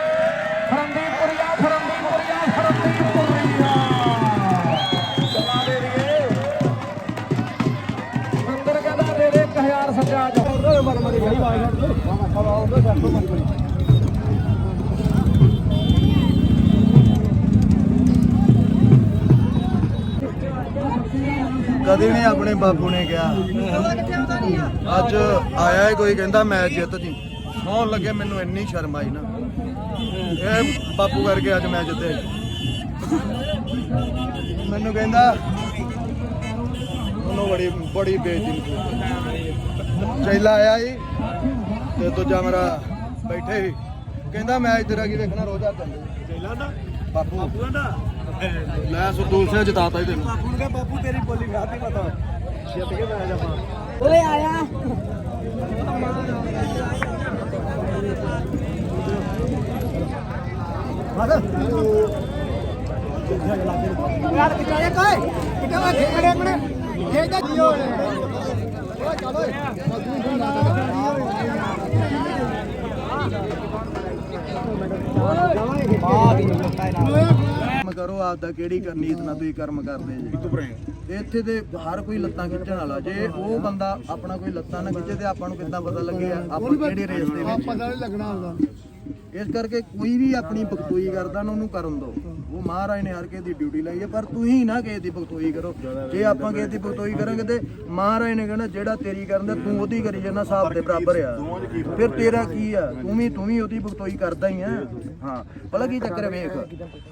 S2: ਫਰੰਦੀਪੁਰੀਆ ਫਰੰਦੀਪੁਰੀਆ ਫਰੰਦੀਪੁਰੀਆ ਚਲਾ ਦੇ ਦੀਏ ਅੰਦਰ ਕਹਿੰਦਾ ਦੇ ਦੇ 1000 ਸੱਜਾ ਜੋ ਮਰ ਮਰ ਗਈ
S1: ਕਦੇ ਨਹੀਂ ਆਪਣੇ ਬਾਪੂ ਨੇ ਕਿਹਾ? ਅੱਜ ਆਇਆ ਹੈ ਕੋਈ ਕਹਿੰਦਾ ਮੈਚ ਜਿੱਤ ਜੀ। ਸੌਣ ਲੱਗੇ ਮੈਨੂੰ ਇੰਨੀ ਸ਼ਰਮ ਆਈ ਨਾ। ਇਹ ਬਾਪੂ ਕਰਕੇ ਅੱਜ ਮੈਂ ਜਿੱਤੇ। ਮੈਨੂੰ ਕਹਿੰਦਾ ਉਹਨੂੰ ਬੜੀ ਬੜੀ ਬੇਇੱਜ਼ਤੀ ਚੈਲਾ ਆਇਆ ਜੀ ਤੇ ਦੂਜਾ ਮੇਰਾ ਬੈਠੇ ਸੀ। ਕਹਿੰਦਾ ਮੈਚ ਤੇਰਾ ਕੀ ਵੇਖਣਾ ਰੋਜ਼ਾ ਚੱਲੇ ਚੈਲਾ ਦਾ ਬਾਪੂ। ਬਾਪੂ ਦਾ? ਲੈ ਸੁਦੂਰ ਸੇ ਜਿਤਾਤਾ ਹੀ ਤੈਨੂੰ। ਬਾਪੂ ਨੇ ਬਾਪੂ ਤੇਰੀ ਬੋਲੀ ਖਾਦੀ ਪਤਾ। ਜਿੱਤ ਕੇ ਮੈਂ ਜਾਪਾਂ
S2: ਓਏ ਆਇਆ ਯਾਰ ਕਿੱਥੇ ਕੋਈ ਕਿੱਥੇ ਵਾ ਖੇੜੇ ਆਪਣੇ। ਖੇਡਾ ਜੀ ਓਏ ਓਏ ਚਲੋ
S1: ਕੰਮ ਕਰੋ ਆਪਦਾ ਕਿਹੜੀ ਕਰਨੀ ਇਤਨਾ ਤੁਸੀਂ ਕਰਮ ਕਰਦੇ ਜੀ। ਇੱਥੇ ਤੇ ਹਰ ਕੋਈ ਲੱਤਾਂ ਖਿੱਚਣ ਵਾਲਾ ਜੇ ਉਹ ਬੰਦਾ ਆਪਣਾ ਕੋਈ ਲੱਤਾਂ ਨਾ ਖਿੱਚੇ ਤੇ ਆਪਾਂ ਨੂੰ ਕਿੱਦਾਂ ਪਤਾ ਲੱਗੇਗਾ ਆਪਾਂ ਕਿਹੜੀ ਰੇਸ ਦੇ ਵਿੱਚ
S4: ਪਤਾ ਨਹੀਂ ਲੱਗਣਾ ਹੁੰਦਾ।
S1: ਇਸ ਕਰਕੇ ਕੋਈ ਵੀ ਆਪਣੀ ਬਖਤੋਈ ਕਰਦਾ ਨਾ ਉਹਨੂੰ ਕਰਨ ਦਿਓ ਉਹ ਮਹਾਰਾਜ ਨੇ ਹਰ ਕਿਸੇ ਦੀ ਡਿਊਟੀ ਲਾਈ ਹੈ, ਪਰ ਤੁਸੀਂ ਨਾ ਕਿਸੇ ਦੀ ਬਖਤੋਈ ਕਰੋ। ਜੇ ਆਪਾਂ ਕਿਸੇ ਦੀ ਬਖਤੋਈ ਕਰਾਂਗੇ ਤੇ ਮਹਾਰਾਜ ਨੇ ਕਹਿਣਾ, ਜਿਹੜਾ ਤੇਰੀ ਕਰਨ ਦਾ, ਤੂੰ ਉਹਦੀ ਕਰੀ ਜਾਂਦਾ ਹਿਸਾਬ ਦੇ ਬਰਾਬਰ ਆ। ਫਿਰ ਤੇਰਾ ਕੀ ਆ? ਤੂੰ ਵੀ ਤੂੰ ਵੀ ਉਹਦੀ ਬਖਤੋਈ ਕਰਦਾ ਹੀ ਆ। ਹਾਂ, ਭਲਾ ਕੀ ਚੱਕਰ ਹੈ ਵੇਖ।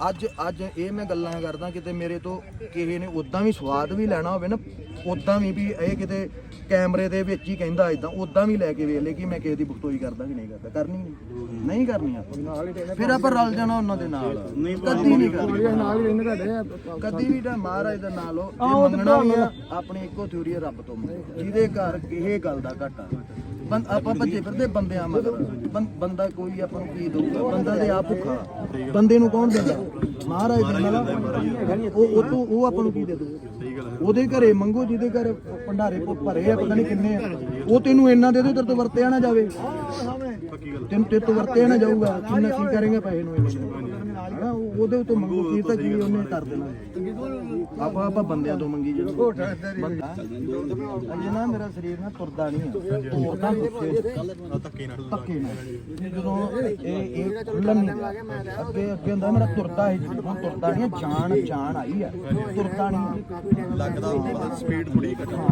S1: ਅੱਜ ਅੱਜ ਇਹ ਮੈਂ ਗੱਲਾਂ ਕਰਦਾ, ਕਿਤੇ ਮੇਰੇ ਤੋਂ ਕਿਸੇ ਨੇ ਉਦਾਂ ਵੀ ਸਵਾਦ ਵੀ ਲੈਣਾ ਹੋਵੇ ਨਾ ਉਦਾਂ ਵੀ ਵੀ ਇਹ ਕਿਤੇ ਕੈਮਰੇ ਦੇ ਵਿੱਚ ਹੀ ਕਹਿੰਦਾ ਇਦਾਂ ਉਦਾਂ ਵੀ ਲੈ ਕੇ ਵੇਖ ਲੈ ਕਿ ਮੈਂ ਕਿਸੇ ਦੀ ਬਖਤੋਈ ਕਰਦਾ ਕਿ ਨਹੀਂ ਕਰਦਾ। ਕਰਨੀ ਨਹੀਂ। ਨਹੀਂ ਕਰਨੀ ਆਪਾਂ ਫਿਰ ਆਪਾਂ ਰਲ ਜਾਣਾ ਉਹਨਾਂ ਦੇ ਨਾਲ। ਕਦੀ ਨਹੀਂ ਕਰਨੀ
S4: ਨਾਲ ਹੀ ਰਹਿੰਦੇ ਤੁਹਾਡੇ
S1: ਕਦੀ ਵੀ ਤਾਂ ਮਹਾਰਾਜ ਦਾ ਨਾਂ ਲਓ ਇਹ ਮੰਗਣਾ ਵੀ ਆ। ਆਪਣੀ ਇੱਕੋ ਥਿਉਰੀ ਹੈ ਰੱਬ ਤੋਂ ਮੰਗੋ। ਜਿਹਦੇ ਘਰ ਕਿਸੇ ਗੱਲ ਦਾ ਘਾਟਾ ਬੰ- ਆਪਾਂ ਭੱਜੇ ਫਿਰਦੇ ਬੰਦਿਆਂ ਮਗਰ। ਬੰਦਾ ਕੋਈ ਆਪਾਂ ਨੂੰ ਕੀ ਦਊਗਾ? ਬੰਦਾ ਤੇ ਆਪ ਭੁੱਖਾ। ਬੰਦੇ ਨੂੰ ਕੌਣ ਦਿੰਦਾ? ਮਹਾਰਾਜ ਦਿੰਦਾ ਉਹ ਉਹ ਉਹ ਆਪਾਂ ਨੂੰ ਕੀ ਦੇ ਦਊਗਾ? ਉਹਦੇ ਘਰੇ ਮੰਗੋ ਜਿਹਦੇ ਘਰ ਭੰਡਾਰੇ ਭਰੇ ਆ ਪਤਾ ਨਹੀਂ ਕਿੰਨੇ ਆ। ਉਹ ਤੈਨੂੰ ਇੰਨਾ ਦੇ ਦੇ ਤੇਰੇ ਤੋਂ ਵਰਤਿਆ ਨਾ ਜਾਵੇ। ਤੈਨੂੰ ਤੇਰੇ ਤੋਂ ਵਰਤਿਆ ਨਾ ਜਾਊਗਾ। ਕਿੰਨਾ ਕੀ ਕਰੇਗਾ ਪੈਸੇ ਨੂੰ ਇੰਨੇ? ਉਹ- ਉਹਦੇ ਤੋਂ ਮੰਗੋ ਕੀ ਤਾਂ ਕੀ ਉਹਨੇ ਕਰ ਦੇਣਾ। ਆਪਾਂ ਆਪਾਂ ਬੰਦਿਆਂ ਤੋਂ ਮੰਗੀ ਜਦੋਂ। ਬੰਦਾ। ਅਜੇ ਨਾ ਮੇਰਾ ਸਰੀਰ ਨਾ ਤੁਰਦਾ ਨਹੀਂ ਆ। ਤੁਰਦਾ ਧੱਕੇ ਨਾਲ। ਧੱਕੇ ਨਾਲ। ਜਦੋਂ ਇਹ ਇਹ ਖੁੱਲਣ ਨਹੀਂ ਅੱਗੇ ਅੱਗੇ ਹੁੰਦਾ ਮੇਰਾ ਤੁਰਦਾ ਹੈ ਹੁਣ ਤੁਰਦਾ ਨਹੀਂ ਆ, ਜਾਨ ਜਾਨ ਆਈ ਆ। ਤੁਰਦਾ ਨਹੀਂ ਲੱਗਦਾ ਸਪੀਡ ਥੋੜੀ ਘਟ ਤਾਂ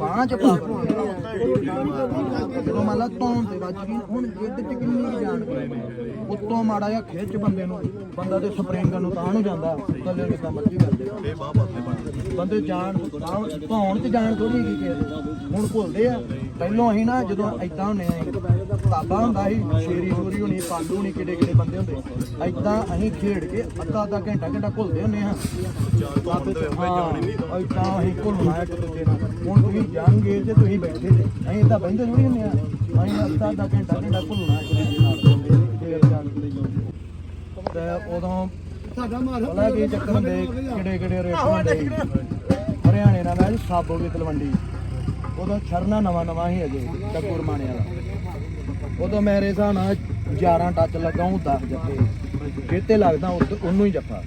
S1: ਬਾਂਹ ਚ ਪਾਵਰ ਜਦੋਂ ਮੰਨ ਲਾ ਧੌਣ ਤੇ ਵੱਜ ਗਈ, ਹੁਣ ਜਿੱਦ ਚ ਕਿੰਨੀ ਕੁ ਜਾਨ ਪਈ ਉੱਤੋਂ ਮਾੜਾ ਜਿਹਾ ਖਿੱਚ ਬੰਦੇ ਨੂੰ, ਬੰਦਾ ਤੇ ਸਪਰਿੰਗ ਨੂੰ ਤਾਂ ਨੂੰ ਜਾਂਦਾ ਥੱਲੇ ਕਿੱਦਾਂ ਮਰਜ਼ੀ ਕਰਦੇ। ਬੰਦੇ ਜਾਨ ਤਾਂ ਭਾਉਣ ਤੇ ਜਾਣ ਥੋੜੀ ਕੀ ਕਿਸੇ ਹੁਣ ਭੁੱਲਦੇ ਆ। ਪਹਿਲੋਂ ਅਸੀਂ ਨਾ ਜਦੋਂ ਐਦਾਂ ਹੁੰਨੇ ਆ ਤਾਬਾ ਹੁੰਦਾ ਸੀ, ਸ਼ੇਰੀ ਸ਼ੂਰੀ ਹੋਣੀ, ਪਾਲੂ ਹੋਣੀ ਕਿੱਡੇ ਕਿੱਡੇ ਬੰਦੇ ਹੁੰਦੇ। ਐਦਾਂ ਅਸੀਂ ਖੇਡ ਕੇ ਅੱਧਾ ਅੱਧਾ ਘੰਟਾ ਘੰਟਾ ਭੁੱਲਦੇ ਹੁੰਨੇ ਆ। ਹਾਂ ਐਦਾਂ ਅਸੀਂ ਘੁਲਣਾ ਇੱਕ ਦੂਜੇ ਨਾਲ। ਹੁਣ ਤੁਸੀਂ ਜਾਣਗੇ ਤੇ ਤੁਸੀਂ ਬੈਠੇ ਤੇ, ਅਸੀਂ ਤਾਂ ਬਹਿੰਦੇ ਥੋੜੀ ਹੁੰਦੇ ਆ। ਅਸੀਂ ਅੱਧਾ ਅੱਧਾ ਘੰਟਾ ਘੰਟਾ ਭੁੱਲਣਾ ਇੱਕ ਦੂਜੇ ਨਾਲ। ਤੇ ਉਦੋਂ
S2: ਸਾਡਾ ਮਾਰ
S1: ਪਤਾ ਕੀ ਚੱਕਰ ਹੁੰਦੇ ਕਿਹੜੇ ਕਿਹੜੇ ਰੇਟ ਹੁੰਦੇ ਹਰਿਆਣੇ ਨਾਲ ਮੈਂ ਸਾਬੋ ਦੀ ਤਲਵੰਡੀ। ਉਦੋਂ ਛਰਨਾ ਨਵਾਂ ਨਵਾਂ ਹੀ ਅਜੇ ਟੱਕੂਰ ਮਾਣੇ ਵਾਲਾ। ਉਦੋਂ ਮੇਰੇ ਹਿਸਾਬ ਨਾਲ 11 ਟੱਚ ਲਗਾਉਂ 10 ਜੱਫੇ ਜਿੱਤੇ ਲੱਗਦਾ ਉਹ- ਉਹਨੂੰ ਹੀ ਜੱਫਾ।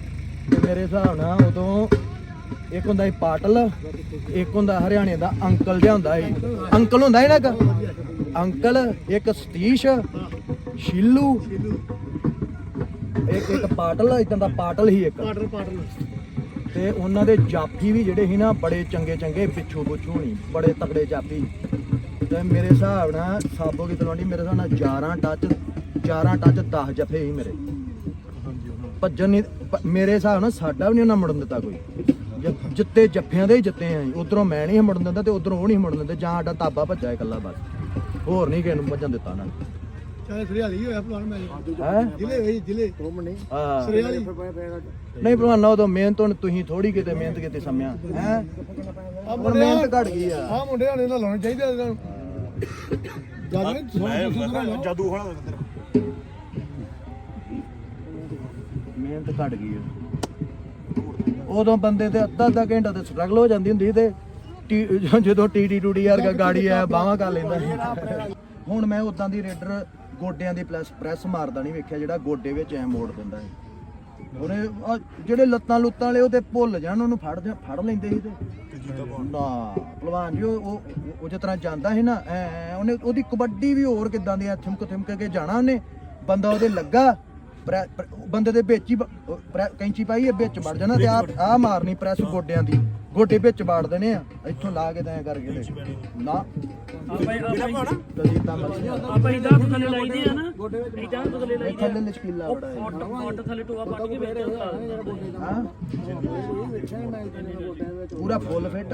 S1: ਤੇ ਮੇਰੇ ਹਿਸਾਬ ਨਾਲ ਉਦੋਂ ਇੱਕ ਹੁੰਦਾ ਸੀ ਪਾਟਲ ਇੱਕ ਹੁੰਦਾ ਹਰਿਆਣੇ ਦਾ ਅੰਕਲ ਜਿਹਾ ਹੁੰਦਾ ਸੀ। ਅੰਕਲ ਹੁੰਦਾ ਸੀ ਨਾ ਇੱਕ? ਅੰਕਲ ਇੱਕ ਸਤੀਸ਼ ਸ਼ੀਲੂ ਇੱਕ ਇੱਕ ਪਾਟਲ ਇਦਾਂ ਦਾ ਪਾਟਲ ਹੀ ਇੱਕ।
S2: ਪਾਟਰ ਪਾਟਰ
S1: ਤੇ ਉਹਨਾਂ ਦੇ ਜਾਫੀ ਵੀ ਜਿਹੜੇ ਸੀ ਨਾ ਬੜੇ ਚੰਗੇ ਚੰਗੇ ਪਿੱਛੋਂ ਪੁੱਛੋਂ ਨਹੀਂ ਬੜੇ ਤਕੜੇ ਜਾਫੀ ਤੇ ਮੇਰੇ ਹਿਸਾਬ ਨਾਲ ਸਾਬੋ ਕੀ ਤਲਵੰਡੀ ਮੇਰੇ ਹਿਸਾਬ ਨਾਲ 11 ਟੱਚ 11 ਟੱਚ 10 ਜਫੇ ਸੀ ਮੇਰੇ। ਭੱਜਣ ਨਹੀਂ ਮੇਰੇ ਹਿਸਾਬ ਨਾਲ ਸਾਡਾ ਵੀ ਨਹੀਂ ਉਹਨਾਂ ਮੁੜਨ ਦਿੱਤਾ ਕੋਈ। ਜਿੱਤੇ ਜੱਫਿਆਂ ਦੇ ਹੀ ਜਿੱਤੇ ਆਂ ਉਧਰੋਂ ਮੈਂ ਨਹੀਂ ਮੁੜਨ ਦਿੰਦਾ ਤੇ ਉਧਰੋਂ ਉਹ ਨਹੀਂ ਮੁੜਨ ਦਿੰਦੇ ਜਾਂ ਸਾਡਾ ਤਾਬਾ ਭੱਜਾ ਇਕੱਲਾ ਬਸ। ਹੋਰ ਨਹੀਂ ਕਿਸੇ ਨੂੰ ਭੱਜਣ ਦਿੱਤਾ ਉਹਨਾਂ ਨੇ।
S2: ਚਾਹੇ ਸਰੀਆਲੀ ਹੋਇਆ ਪਲਾਨ ਮੈਂ।
S1: ਹੈ
S2: ਜ਼ਿਲ੍ਹੇ ਹੋਈ ਜ਼ਿਲ੍ਹੇ। ਉਹ ਨਹੀਂ।
S1: ਹਾਂ। ਨਹੀਂ ਭਲਵਾਨਾ ਉਦੋਂ ਮਿਹਨਤ ਹੁਣ ਤੁਸੀਂ ਥੋੜੀ ਕਿਤੇ ਮਿਹਨਤ ਕੀਤੀ ਸਮਿਆ ਹੈ?
S2: ਆ
S1: ਹੁਣ
S2: ਮੁੰਡੇ
S1: ਮਿਹਨਤ ਘਟ ਗਈ ਆ।
S2: ਆ ਮੁੰਡੇ ਹਾਲੇ ਨਾਲ ਲਾਉਣੇ ਚਾਹੀਦੇ ਇਹਨਾਂ ਨੂੰ।
S6: ਜਾਦੂ ਹੋਣਾ
S1: ਮਿਹਨਤ ਘਟ ਗਈ ਆ। ਉਦੋਂ ਬੰਦੇ ਤੇ ਅੱਧਾ ਅੱਧਾ ਘੰਟਾ ਤੇ ਸਟਰਗਲ ਹੋ ਜਾਂਦੀ ਹੁੰਦੀ ਸੀ ਤੇ ਟੀ- ਜਦੋਂ ਟੀਟੀ ਟੂਟੀ ਯਾਰ ਗਾੜੀ ਆ ਬਾਹਾਂ ਕਰ ਲੈਂਦਾ ਸੀ। ਹੁਣ ਮੈਂ ਉਦਾਂ ਦੀ ਰੇਡਰ ਗੋਡਿਆਂ ਦੀ ਪਲੱਸ ਪ੍ਰੈਸ ਮਾਰਦਾ ਨਹੀਂ ਵੇਖਿਆ ਜਿਹੜਾ ਗੋਡੇ ਵਿੱਚ ਐ ਮੋੜ ਦਿੰਦਾ ਹੈ ਉਹਨੇ ਆਹ ਜਿਹੜੇ ਲੱਤਾਂ ਲੁੱਤਾਂ ਵਾਲੇ ਉਹ ਤੇ ਭੁੱਲ ਜਾਣ ਉਹਨੂੰ ਫੜ ਜਾ- ਫੜ ਲੈਂਦੇ ਸੀ ਤੇ। ਨਾ ਭਲਵਾਨ ਜੀ ਉਹ ਉਹ- ਉਹ ਜਿਸ ਤਰ੍ਹਾਂ ਜਾਂਦਾ ਸੀ ਨਾ ਐ ਐ ਉਹਨੇ ਉਹਦੀ ਕਬੱਡੀ ਵੀ ਹੋਰ ਕਿਦਾਂ ਦੀ ਐ ਥਿਮਕ ਥਿਮਕ ਕੇ ਜਾਣਾ ਉਹਨੇ। ਬੰਦਾ ਉਹਦੇ ਲੱਗਾ ਪ੍ਰੈ- ਪ੍ਰੈ- ਬੰਦੇ ਦੇ ਵਿੱਚ ਹੀ ਬ- ਉਹ ਪ੍ਰੈ- ਕੈਂਚੀ ਪਾਈ ਇਹ ਵਿੱਚ ਵੜ ਜਾਣਾ ਤੇ ਆ ਆ ਮਾਰਨੀ ਪ੍ਰੈਸ ਗੋਡਿਆਂ ਦੀ। ਗੋਡੇ ਵਿੱਚ ਵਾੜ ਦੇਣੇ ਆ ਇੱਥੋਂ ਲਾ ਕੇ ਤਾਂ ਕਰਕੇ ਤੇ ਨਾ। ਕਦੀ ਤਾਂ
S7: ਆਪਾਂ ਇਦਾਂ ਥੱਲੇ ਲਾਈਦੇ ਆ ਨਾ। ਇਦਾਂ ਥੱਲੇ
S1: ਇਹ ਥੱਲੇ ਲਚਕੀਲਾ ਬੜਾ ਹੈ।
S7: ਫੋਟ ਫੋਟ ਥੱਲੇ ਟੋਆ ਪੱਟ ਕੇ ਵੇਚ ਦਿੰਦਾ
S1: ਹਾਂ। ਪੂਰਾ ਫੁੱਲ ਫਿੱਟ।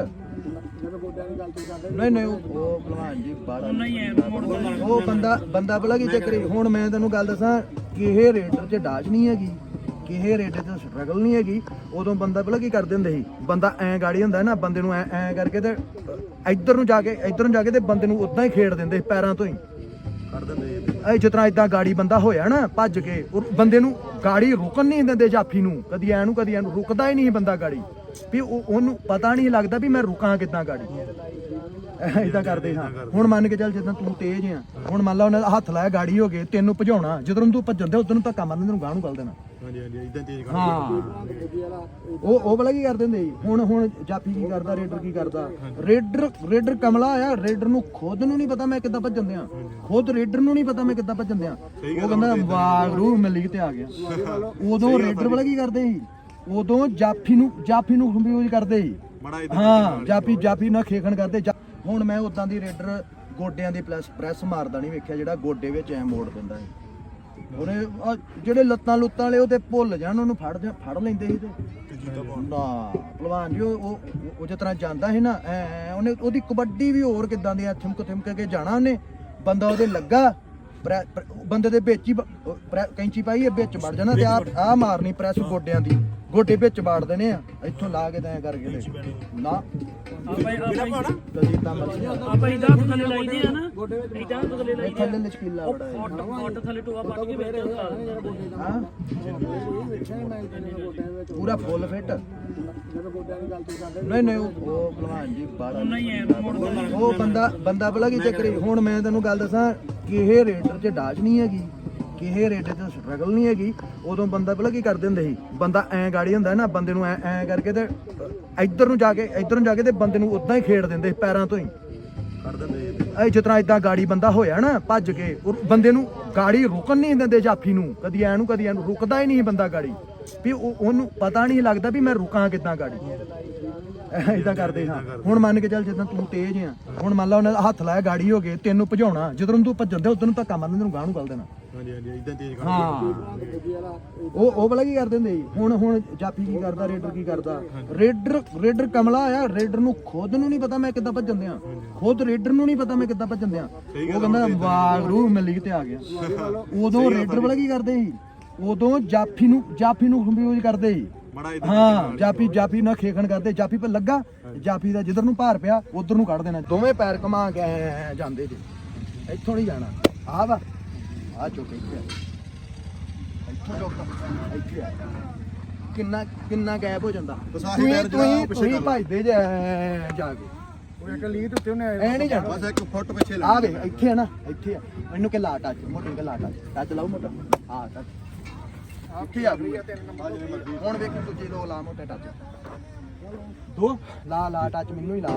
S1: ਨਹੀਂ ਨਹੀਂ ਉਹ ਭਲਵਾਨ ਜੀ ਬਾੜਾ
S7: ਨਹੀਂ ਐ ਮੋੜ
S1: ਉਹ ਬੰਦਾ ਬੰਦਾ ਬਲਾ ਕੀ ਚੱਕਰੀ ਹੁਣ ਮੈਂ ਤੈਨੂੰ ਗੱਲ ਦੱਸਾਂ ਕਿਹੇ ਰੇਡਰ 'ਚ ਡਾਜ ਨਹੀਂ ਹੈਗੀ। ਕਿਹੇ ਰੇਡਰ 'ਚ ਸਟਰਗਲ ਨਹੀਂ ਹੈਗੀ ਉਦੋਂ ਬੰਦਾ ਬਲਾ ਕੀ ਕਰਦੇ ਹੁੰਦੇ ਸੀ? ਬੰਦਾ ਐ ਗਾੜੀ ਹੁੰਦਾ ਨਾ ਬੰਦੇ ਨੂੰ ਐ ਐ ਕਰਕੇ ਤੇ ਇੱਧਰ ਨੂੰ ਜਾ ਕੇ ਇੱਧਰ ਨੂੰ ਜਾ ਕੇ ਤੇ ਬੰਦੇ ਨੂੰ ਉਦਾਂ ਹੀ ਖੇਡ ਦਿੰਦੇ ਸੀ ਪੈਰਾਂ ਤੋਂ ਹੀ।
S6: ਕਰ ਦਿੰਦੇ ਜੀ
S1: ਐ ਜਿਸ ਤਰ੍ਹਾਂ ਇਦਾਂ ਗਾੜੀ ਬੰਦਾ ਹੋਇਆ ਨਾ ਭੱਜ ਕੇ ਉਹ ਬੰਦੇ ਨੂੰ ਗਾੜੀ ਰੁਕਣ ਨਹੀਂ ਦਿੰਦੇ ਜਾਫੀ ਨੂੰ। ਕਦੀ ਐ ਨੂੰ ਕਦੀ ਐ ਨੂੰ ਰੁਕਦਾ ਹੀ ਨਹੀਂ ਬੰਦਾ ਗਾੜੀ। ਵੀ ਉਹ ਉਹਨੂੰ ਪਤਾ ਨਹੀਂ ਲੱਗਦਾ ਵੀ ਮੈਂ ਰੁਕਾਂ ਕਿੱਦਾਂ ਗਾੜੀ। ਇਦਾਂ ਕਰਦੇ ਹਾਂ। ਹੁਣ ਮੰਨ ਕੇ ਚੱਲ ਜਦੋਂ ਤੂੰ ਤੇਜ਼ ਆ। ਹੁਣ ਮੰਨ ਲਾ ਉਹਨੇ ਹੱਥ ਲਾਇਆ ਗਾੜੀ ਹੋ ਗਏ ਤੈਨੂੰ ਭਜਾਉਣਾ ਜਦੋਂ ਤੂੰ ਭੱਜਣ ਦੇ ਉਦੋਂ ਨੂੰ ਧੱਕਾ ਮਾਰਨ ਤੈਨੂੰ ਗਾਹ ਨੂੰ ਗੱਲ ਦੇਣਾ।
S6: ਹਾਂਜੀ ਹਾਂਜੀ ਇਦਾਂ ਤੇਜ਼ ਕਰ
S1: ਹਾਂ। ਉਹ ਉਹ ਬਲਾ ਕੀ ਕਰਦੇ ਹੁੰਦੇ ਸੀ ਹੁਣ ਹੁਣ ਜਾਫੀ ਕੀ ਕਰਦਾ ਰੇਡਰ ਕੀ ਕਰਦਾ? ਰੇਡਰ ਰੇਡਰ ਕਮਲਾ ਆ ਰੇਡਰ ਨੂੰ ਖੁਦ ਨੂੰ ਨਹੀਂ ਪਤਾ ਮੈਂ ਕਿੱਦਾਂ ਭੱਜਣ ਦਿਆਂ। ਖੁਦ ਰੇਡਰ ਨੂੰ ਨਹੀਂ ਪਤਾ ਮੈਂ ਕਿੱਦਾਂ ਭੱਜਣ ਦਿਆਂ। ਉਹ ਕਹਿੰਦਾ ਵਾਗਰੂ ਮੈਂ ਲੀਗ ਤੇ ਆ ਗਿਆ। ਉਦੋਂ ਰੇਡਰ ਬਲਾ ਕੀ ਕਰਦੇ ਸੀ? ਉਦੋਂ ਜਾਫੀ ਨੂੰ ਜਾਫੀ ਨੂੰ ਕੰਫਿਊਜ਼ ਕਰਦੇ ਸੀ।
S6: ਬੜਾ
S1: ਹਾਂ ਜਾਫੀ ਜਾਫੀ ਨਾਲ ਖੇਖਣ ਕਰਦੇ। ਜਾ- ਹੁਣ ਮੈਂ ਉਦਾਂ ਦੀ ਰੇਡਰ ਗੋਡਿਆਂ ਦੀ ਪਲੱਸ ਪ੍ਰੈਸ ਮਾਰਦਾ ਨਹੀਂ ਵੇਖਿਆ ਜਿਹੜਾ ਗੋਡੇ ਵਿੱਚ ਐ ਮੋੜ ਦਿੰਦਾ ਹੈ ਉਹਨੇ ਆਹ ਜਿਹੜੇ ਲੱਤਾਂ ਲੁੱਤਾਂ ਵਾਲੇ ਉਹ ਤੇ ਭੁੱਲ ਜਾਣ, ਉਹਨੂੰ ਫੜ ਜਾ- ਫੜ ਲੈਂਦੇ ਸੀ ਤੇ। ਨਾ, ਭਲਵਾਨ ਜੀ, ਉਹ ਉਹ ਉਹ ਜਿਸ ਤਰ੍ਹਾਂ ਜਾਂਦਾ ਸੀ ਨਾ, ਐ ਐ, ਉਹਨੇ ਉਹਦੀ ਕਬੱਡੀ ਵੀ ਹੋਰ ਕਿਦਾਂ ਦੀ ਆ, ਥਿਮਕ ਥਿਮਕ ਕੇ ਜਾਣਾ ਉਹਨੇ। ਬੰਦਾ ਉਹਦੇ ਲੱਗਾ, ਪ੍ਰੈ- ਪ੍ਰੈ- ਬੰਦੇ ਦੇ ਵਿੱਚ ਹੀ ਬ- ਉਹ ਪ੍ਰੈ- ਕੈਂਚੀ ਪਾਈ, ਇਹ ਵਿੱਚ ਵੜ ਜਾਣਾ ਤੇ ਆ ਆ ਮਾਰਨੀ ਪ੍ਰੈਸ ਗੋਡਿਆਂ ਦੀ। ਗੋਡੇ ਵਿੱਚ ਵਾੜ ਦੇਣੇ ਆ ਇੱਥੋਂ ਲਾ ਕੇ ਤਾਂ ਐ ਕਰਕੇ ਤੇ ਨਾ।
S7: ਆਪਾਂ ਆਪਾਂ
S1: ਕਦੀ ਤਾਂ ਮਰਜ਼ੀ
S7: ਆਪਾਂ ਇਦਾਂ ਥੱਲੇ ਲਾਈਦੇ ਆ ਨਾ। ਇਦਾਂ ਥੱਲੇ
S1: ਇਹ
S7: ਲਾਈਦੇ
S1: ਥੱਲੇ ਲਚਕੀਲਾ ਬੜਾ ਹੈ।
S7: ਫੋਟ ਫੋਟ ਥੱਲੇ ਟੋਆ ਪੱਟ ਕੇ ਵੇਚ ਦਿੰਦਾ
S1: ਹਾਂ। ਪੂਰਾ ਫੁੱਲ ਫਿੱਟ। ਨਹੀਂ ਨਹੀਂ ਉਹ ਉਹ ਭਲਵਾਨ ਜੀ ਬਾੜਾ
S7: ਨਹੀਂ ਐ
S1: ਉਹ ਬੰਦਾ ਬੰਦਾ ਬਲਾ ਕੀ ਚੱਕਰੀ ਹੁਣ ਮੈਂ ਤੈਨੂੰ ਗੱਲ ਦੱਸਾਂ ਕਿਹੇ ਰੇਡਰ 'ਚ ਡਾਜ ਨਹੀਂ ਹੈਗੀ। ਕਿਹੇ ਰੇਡਰ 'ਚ ਸਟਰਗਲ ਨਹੀਂ ਹੈਗੀ ਉਦੋਂ ਬੰਦਾ ਬਲਾ ਕੀ ਕਰਦੇ ਹੁੰਦੇ ਸੀ? ਬੰਦਾ ਐ ਗਾੜੀ ਹੁੰਦਾ ਨਾ ਬੰਦੇ ਨੂੰ ਐ ਐ ਕਰਕੇ ਤੇ ਇੱਧਰ ਨੂੰ ਜਾ ਕੇ ਇੱਧਰ ਨੂੰ ਜਾ ਕੇ ਤੇ ਬੰਦੇ ਨੂੰ ਉਦਾਂ ਹੀ ਖੇਡ ਦਿੰਦੇ ਸੀ ਪੈਰਾਂ ਤੋਂ ਹੀ।
S6: ਕਰ ਦਿੰਦੇ
S1: ਐ ਜਿਸ ਤਰ੍ਹਾਂ ਇਦਾਂ ਗਾੜੀ ਬੰਦਾ ਹੋਇਆ ਨਾ ਭੱਜ ਕੇ ਬੰਦੇ ਨੂੰ ਗਾੜੀ ਰੁਕਣ ਨਹੀਂ ਦਿੰਦੇ ਜਾਫੀ ਨੂੰ। ਕਦੀ ਐ ਨੂੰ ਕਦੀ ਐ ਨੂੰ ਰੁਕਦਾ ਹੀ ਨਹੀਂ ਬੰਦਾ ਗਾੜੀ। ਵੀ ਉਹ ਉਹਨੂੰ ਪਤਾ ਨਹੀਂ ਲੱਗਦਾ ਵੀ ਮੈਂ ਰੁਕਾਂ ਕਿੱਦਾਂ ਗਾੜੀ। ਇਦਾਂ ਕਰਦੇ ਹਾਂ। ਹੁਣ ਮੰਨ ਕੇ ਚੱਲ ਜਦੋਂ ਤੂੰ ਤੇਜ਼ ਆ। ਹੁਣ ਮੰਨ ਲਾ ਉਹਨੇ ਹੱਥ ਲਾਇਆ ਗਾੜੀ ਹੋ ਗਏ ਤੈਨੂੰ ਭਜਾਉਣਾ। ਜਦੋਂ ਤੂੰ ਭੱਜਣ ਦੇ ਉਦੋਂ ਨੂੰ ਧੱਕਾ ਮਾਰਨ ਤੈਨੂੰ ਗਾਹ ਨੂੰ ਗੱਲ ਦੇਣਾ।
S6: ਹਾਂਜੀ ਹਾਂਜੀ ਇਦਾਂ ਤੇਜ਼ ਕਰ
S1: ਹਾਂ। ਉਹ ਉਹ ਬਲਾ ਕੀ ਕਰਦੇ ਹੁੰਦੇ ਸੀ ਹੁਣ ਹੁਣ ਜਾਫੀ ਕੀ ਕਰਦਾ ਰੇਡਰ ਕੀ ਕਰਦਾ? ਰੇਡਰ ਰੇਡਰ ਕਮਲਾ ਆ ਰੇਡਰ ਨੂੰ ਖੁਦ ਨੂੰ ਨਹੀਂ ਪਤਾ ਮੈਂ ਕਿੱਦਾਂ ਭੱਜਣ ਦਿਆਂ। ਖੁਦ ਰੇਡਰ ਨੂੰ ਨਹੀਂ ਪਤਾ ਮੈਂ ਕਿੱਦਾਂ ਭੱਜਣ ਦਿਆਂ। ਉਹ ਕਹਿੰਦਾ ਵਾਗਰੂ ਮੈਂ ਲੀਗ ਤੇ ਆ ਗਿਆ। ਉਦੋਂ ਰੇਡਰ ਬਲਾ ਕੀ ਕਰਦੇ ਸੀ? ਉਦੋਂ ਜਾਫੀ ਨੂੰ ਜਾਫੀ ਨੂੰ ਕੰਫਿਊਜ਼ ਕਰਦੇ ਸੀ।
S6: ਬੜਾ
S1: ਹਾਂ ਜਾਫੀ ਜਾਫੀ ਨਾਲ ਖੇਖਣ ਕਰਦੇ। ਜਾਫੀ ਪਰ ਲੱਗਾ ਜਾਫੀ ਦਾ ਜਿੱਧਰ ਨੂੰ ਭਾਰ ਪਿਆ ਉਧਰ ਨੂੰ ਕੱਢ ਦੇਣਾ। ਦੋਵੇਂ ਪੈਰ ਕਮਾ ਕੇ ਐਂ ਜਾਂਦੇ ਜੀ। ਇੱਥੋਂ ਨਹੀਂ ਜਾਣਾ। ਆ ਵਾ। ਆ ਚੁੱਕ ਇੱਥੇ ਆ। ਇੱਥੋਂ ਚੁੱਕ ਇੱਥੇ ਆ। ਕਿੰਨਾ ਕਿੰਨਾ ਗੈਪ ਹੋ ਜਾਂਦਾ। ਤੁਸੀਂ ਤੁਸੀਂ ਤੁਸੀਂ ਭਜਦੇ ਜੇ ਜਾ ਕੇ।
S4: ਉਹ ਇੱਕ ਲੀਡ ਉੱਤੇ ਉਹਨੇ
S1: ਐ ਨਹੀਂ ਜਾਣਾ।
S5: ਬਸ ਇੱਕ ਫੁੱਟ ਪਿੱਛੇ
S1: ਆ ਵੇ ਇੱਥੇ ਆ ਨਾ ਇੱਥੇ ਆ। ਇਹਨੂੰ ਕਿ ਲਾ ਟੱਚ ਮੋਟੇ ਕਿ ਲਾ ਟੱਚ ਟੱਚ ਲਾਓ ਮੋਟਾ। ਹਾਂ ਟੱਚ ਇੱਥੇ ਆ ਗਈ। ਹੁਣ ਵੇਖ ਦੂਜੇ ਦੋ ਲਾ ਮੋਟੇ ਟੱਚ ਦੋ? ਲਾ ਲਾ ਟੱਚ ਮੈਨੂੰ ਹੀ ਲਾ।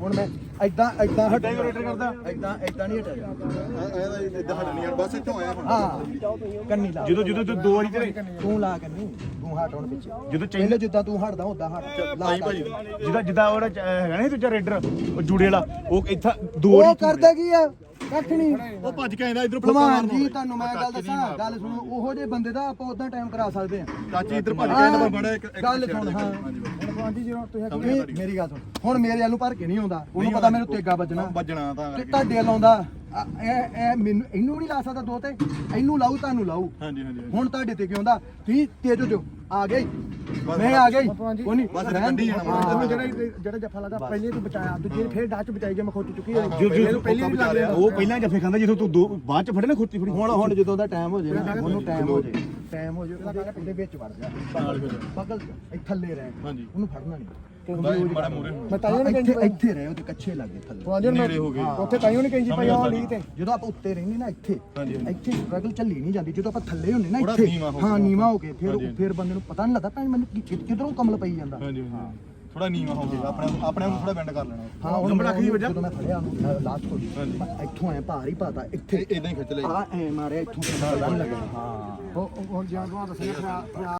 S1: ਹੁਣ ਮੈਂ ਐਦਾਂ ਐਦਾਂ ਹਟਾ। ਕਰਦਾ। ਐਦਾਂ ਐਦਾਂ ਨਹੀਂ ਹਟਿਆ।
S5: ਇਹਦਾ ਇਦਾਂ ਹਟਣੀ ਆ। ਬਸ ਇੱਥੋਂ ਆਇਆ ਹੁਣ।
S1: ਹਾਂ ਕੰਨੀ ਲਾ।
S5: ਜਦੋਂ ਜਦੋਂ ਤੂੰ ਦੋ ਵਾਰੀ ਤੇ
S1: ਤੂੰ ਲਾ ਕੰਨੀ। ਤੂੰ ਹਟ ਹੁਣ ਪਿੱਛੇ।
S5: ਜਦੋਂ
S1: ਪਹਿਲੇ ਜਿੱਦਾਂ ਤੂੰ ਹਟਦਾ ਉਦਾਂ ਹਟ। ਲਾ ਭਾਈ
S5: ਜਿਹਦਾ ਜਿੱਦਾਂ ਉਹ ਹੈਗਾ ਨਹੀਂ ਦੂਜਾ ਰੇਡਰ ਉਹ ਜੂੜੇ ਵਾਲਾ। ਉਹ ਇੱਥਾ ਦੋ
S1: ਉਹ ਕਰਦਾ ਕੀ ਆ? ਕੱਖ ਨਹੀਂ
S5: ਉਹ ਭੱਜ ਕੇ ਆਂਦਾ ਇਧਰ
S1: ਭਲਵਾਨ ਜੀ ਤੁਹਾਨੂੰ ਮੈਂ ਗੱਲ ਦੱਸਾਂ ਗੱਲ ਸੁਣੋ। ਉਹੋ ਜਿਹੇ ਬੰਦੇ ਦਾ ਆਪਾਂ ਉਦਾਂ ਟਾਈਮ ਕਰਾ ਸਕਦੇ ਆ।
S5: ਚਾਚੀ ਇਧਰ ਭੱਜ ਕੇ ਆਂਦਾ ਬੜਾ ਇੱਕ ਇੱਕ
S1: ਗੱਲ ਸੁਣ ਹਾਂ। ਤੁਸੀਂ ਮੇਰੀ ਗੱਲ ਸੁਣ। ਹੁਣ ਮੇਰੇ ਵੱਲ ਨੂੰ ਭਰ ਕੇ ਨਹੀਂ ਆਉਂਦਾ। ਉਹਨੂੰ ਪਤਾ ਮੈਨੂੰ ਤੇਗਾ ਵੱਜਣਾ।
S5: ਵੱਜਣਾ ਤਾਂ
S1: ਤੇ ਤੁਹਾਡੇ ਵੱਲ ਆਉਂਦਾ। ਆ, ਇਹ ਇਹ ਮੈਨੂੰ ਇਹਨੂੰ ਨਹੀਂ ਲਾ ਸਕਦਾ ਦੋ ਤੇ। ਇਹਨੂੰ ਲਾਊ ਤੁਹਾਨੂੰ ਲਾਊ।
S5: ਹਾਂਜੀ ਹਾਂਜੀ
S1: ਹੁਣ ਤੁਹਾਡੇ ਤੇ ਕੀ ਆਉਂਦਾ? ਤੁਸੀਂ ਤੇਜ ਹੋ ਜਾਓ। ਆ ਗਏ। ਮੈਂ ਆ ਗਈ। ਕੋਈ ਨਹੀਂ
S5: ਬਸ
S1: ਹਾਂ।
S4: ਜਿਹੜਾ ਜਿਹੜਾ ਜੱਫਾ ਲੱਗਾ ਪਹਿਲੇ ਤੂੰ ਬਚਾਇਆ। ਦੂਜੇ ਫੇਰ ਡਾਚ ਬਚਾਈ ਜੇ ਮੈਂ ਖੋਚ ਚੁੱਕੀ ਹੋਈ।
S5: ਜੋ ਜੋ ਪਹਿਲੀ ਵੀ ਲੱਗ ਰਿਹਾ। ਉਹ ਪਹਿਲਾਂ ਜੱਫੇ ਖਾਂਦਾ ਜਦੋਂ ਤੂੰ ਦੋ ਬਾਅਦ ਚ ਫੜੇ ਨਾ ਖੁੱਤੀ ਫੜੀ।
S1: ਹੁਣ ਹੁਣ ਜਦੋਂ ਦਾ ਟਾਈਮ ਹੋ ਜਾਏ ਨਾ ਉਹਨੂੰ ਟਾਈਮ ਹੋ ਜਾਏ। ਟਾਈਮ ਹੋ ਜਾਏ ਉਹਦੇ ਉਹਦੇ ਵਿੱਚ ਵੜ ਜਾ। ਬਗਲ ਇਹ ਥੱਲੇ ਰਹਿ
S5: ਹਾਂਜੀ।
S1: ਉਹਨੂੰ ਫੜਨਾ ਨਹੀਂ।
S5: ਬੜਾ ਮੂਰੇ
S4: ਮੈਂ ਤਾਈਓ ਨਹੀਂ
S1: ਇੱਥੇ
S4: ਕਹਿੰਦੀ
S1: ਇੱਥੇ ਰਹੇ ਉਹਦੇ ਕੱਛੇ ਲੱਗੇ ਥੱਲੇ।
S4: ਪਵਾਂਜਰ
S5: ਨੇੜੇ ਹੋ ਗਏ।
S4: ਉੱਥੇ ਤਾਈਓ ਨਹੀਂ ਕਹਿੰਦੀ ਪਈ ਆ ਲੀ ਤੇ।
S1: ਜਦੋਂ ਆਪਾਂ ਉੱਤੇ ਰਹਿੰਦੇ ਨਾ ਇੱਥੇ
S5: ਹਾਂਜੀ।
S1: ਇੱਥੇ ਸਟਰਗਲ ਚੱਲੀ ਨਹੀਂ ਜਾਂਦੀ। ਜਦੋਂ ਆਪਾਂ ਥੱਲੇ ਹੁੰਦੇ ਨਾ
S5: ਥੋੜ੍ਹਾ
S1: ਇੱਥੇ
S5: ਨੀਵਾਂ ਹੋ
S1: ਹਾਂ
S5: ਗਿਆ।
S1: ਨੀਵਾ ਹੋ ਕੇ ਫਿਰ
S5: ਹਾਂਜੀ, ਹਾਂਜੀ।
S1: ਫਿਰ ਬੰਦੇ ਨੂੰ ਪਤਾ ਨਹੀਂ ਲੱਗਦਾ ਤਾਂ ਮੈਨੂੰ ਕਿ- ਕਿ- ਕਿੱਧਰੋਂ ਕਮਲ ਪਈ ਜਾਂਦਾ।
S5: ਹਾਂਜੀ ਥੋੜਾ ਨੀਵਾ ਹੋ ਗਿਆ ਆਪਣੇ ਆਪਣੇ ਨੂੰ ਥੋੜਾ ਬੈਂਡ ਕਰ ਲੈਣਾ।
S1: ਹਾਂ ਹੁਣ ਮੈਂ
S5: ਆਖਰੀ ਵਜਾ
S1: ਜਦੋਂ ਮੈਂ ਫੜਿਆ ਉਹਨੂੰ ਲਾਸਟ ਕੋਲ ਇੱਥੋਂ ਐ ਭਾਰ ਹੀ ਪਾਤਾ ਇੱਥੇ।
S5: ਇਦਾਂ ਹੀ ਖਿੱਚ ਲਈ
S1: ਆ ਐ ਮਾਰਿਆ ਇੱਥੋਂ ਪਤਾ ਨਹੀਂ ਲੱਗਾ ਹਾਂ।
S4: ਉਹ ਉਹ ਜ਼ਿਆਦਾ ਦੱਸਿਆ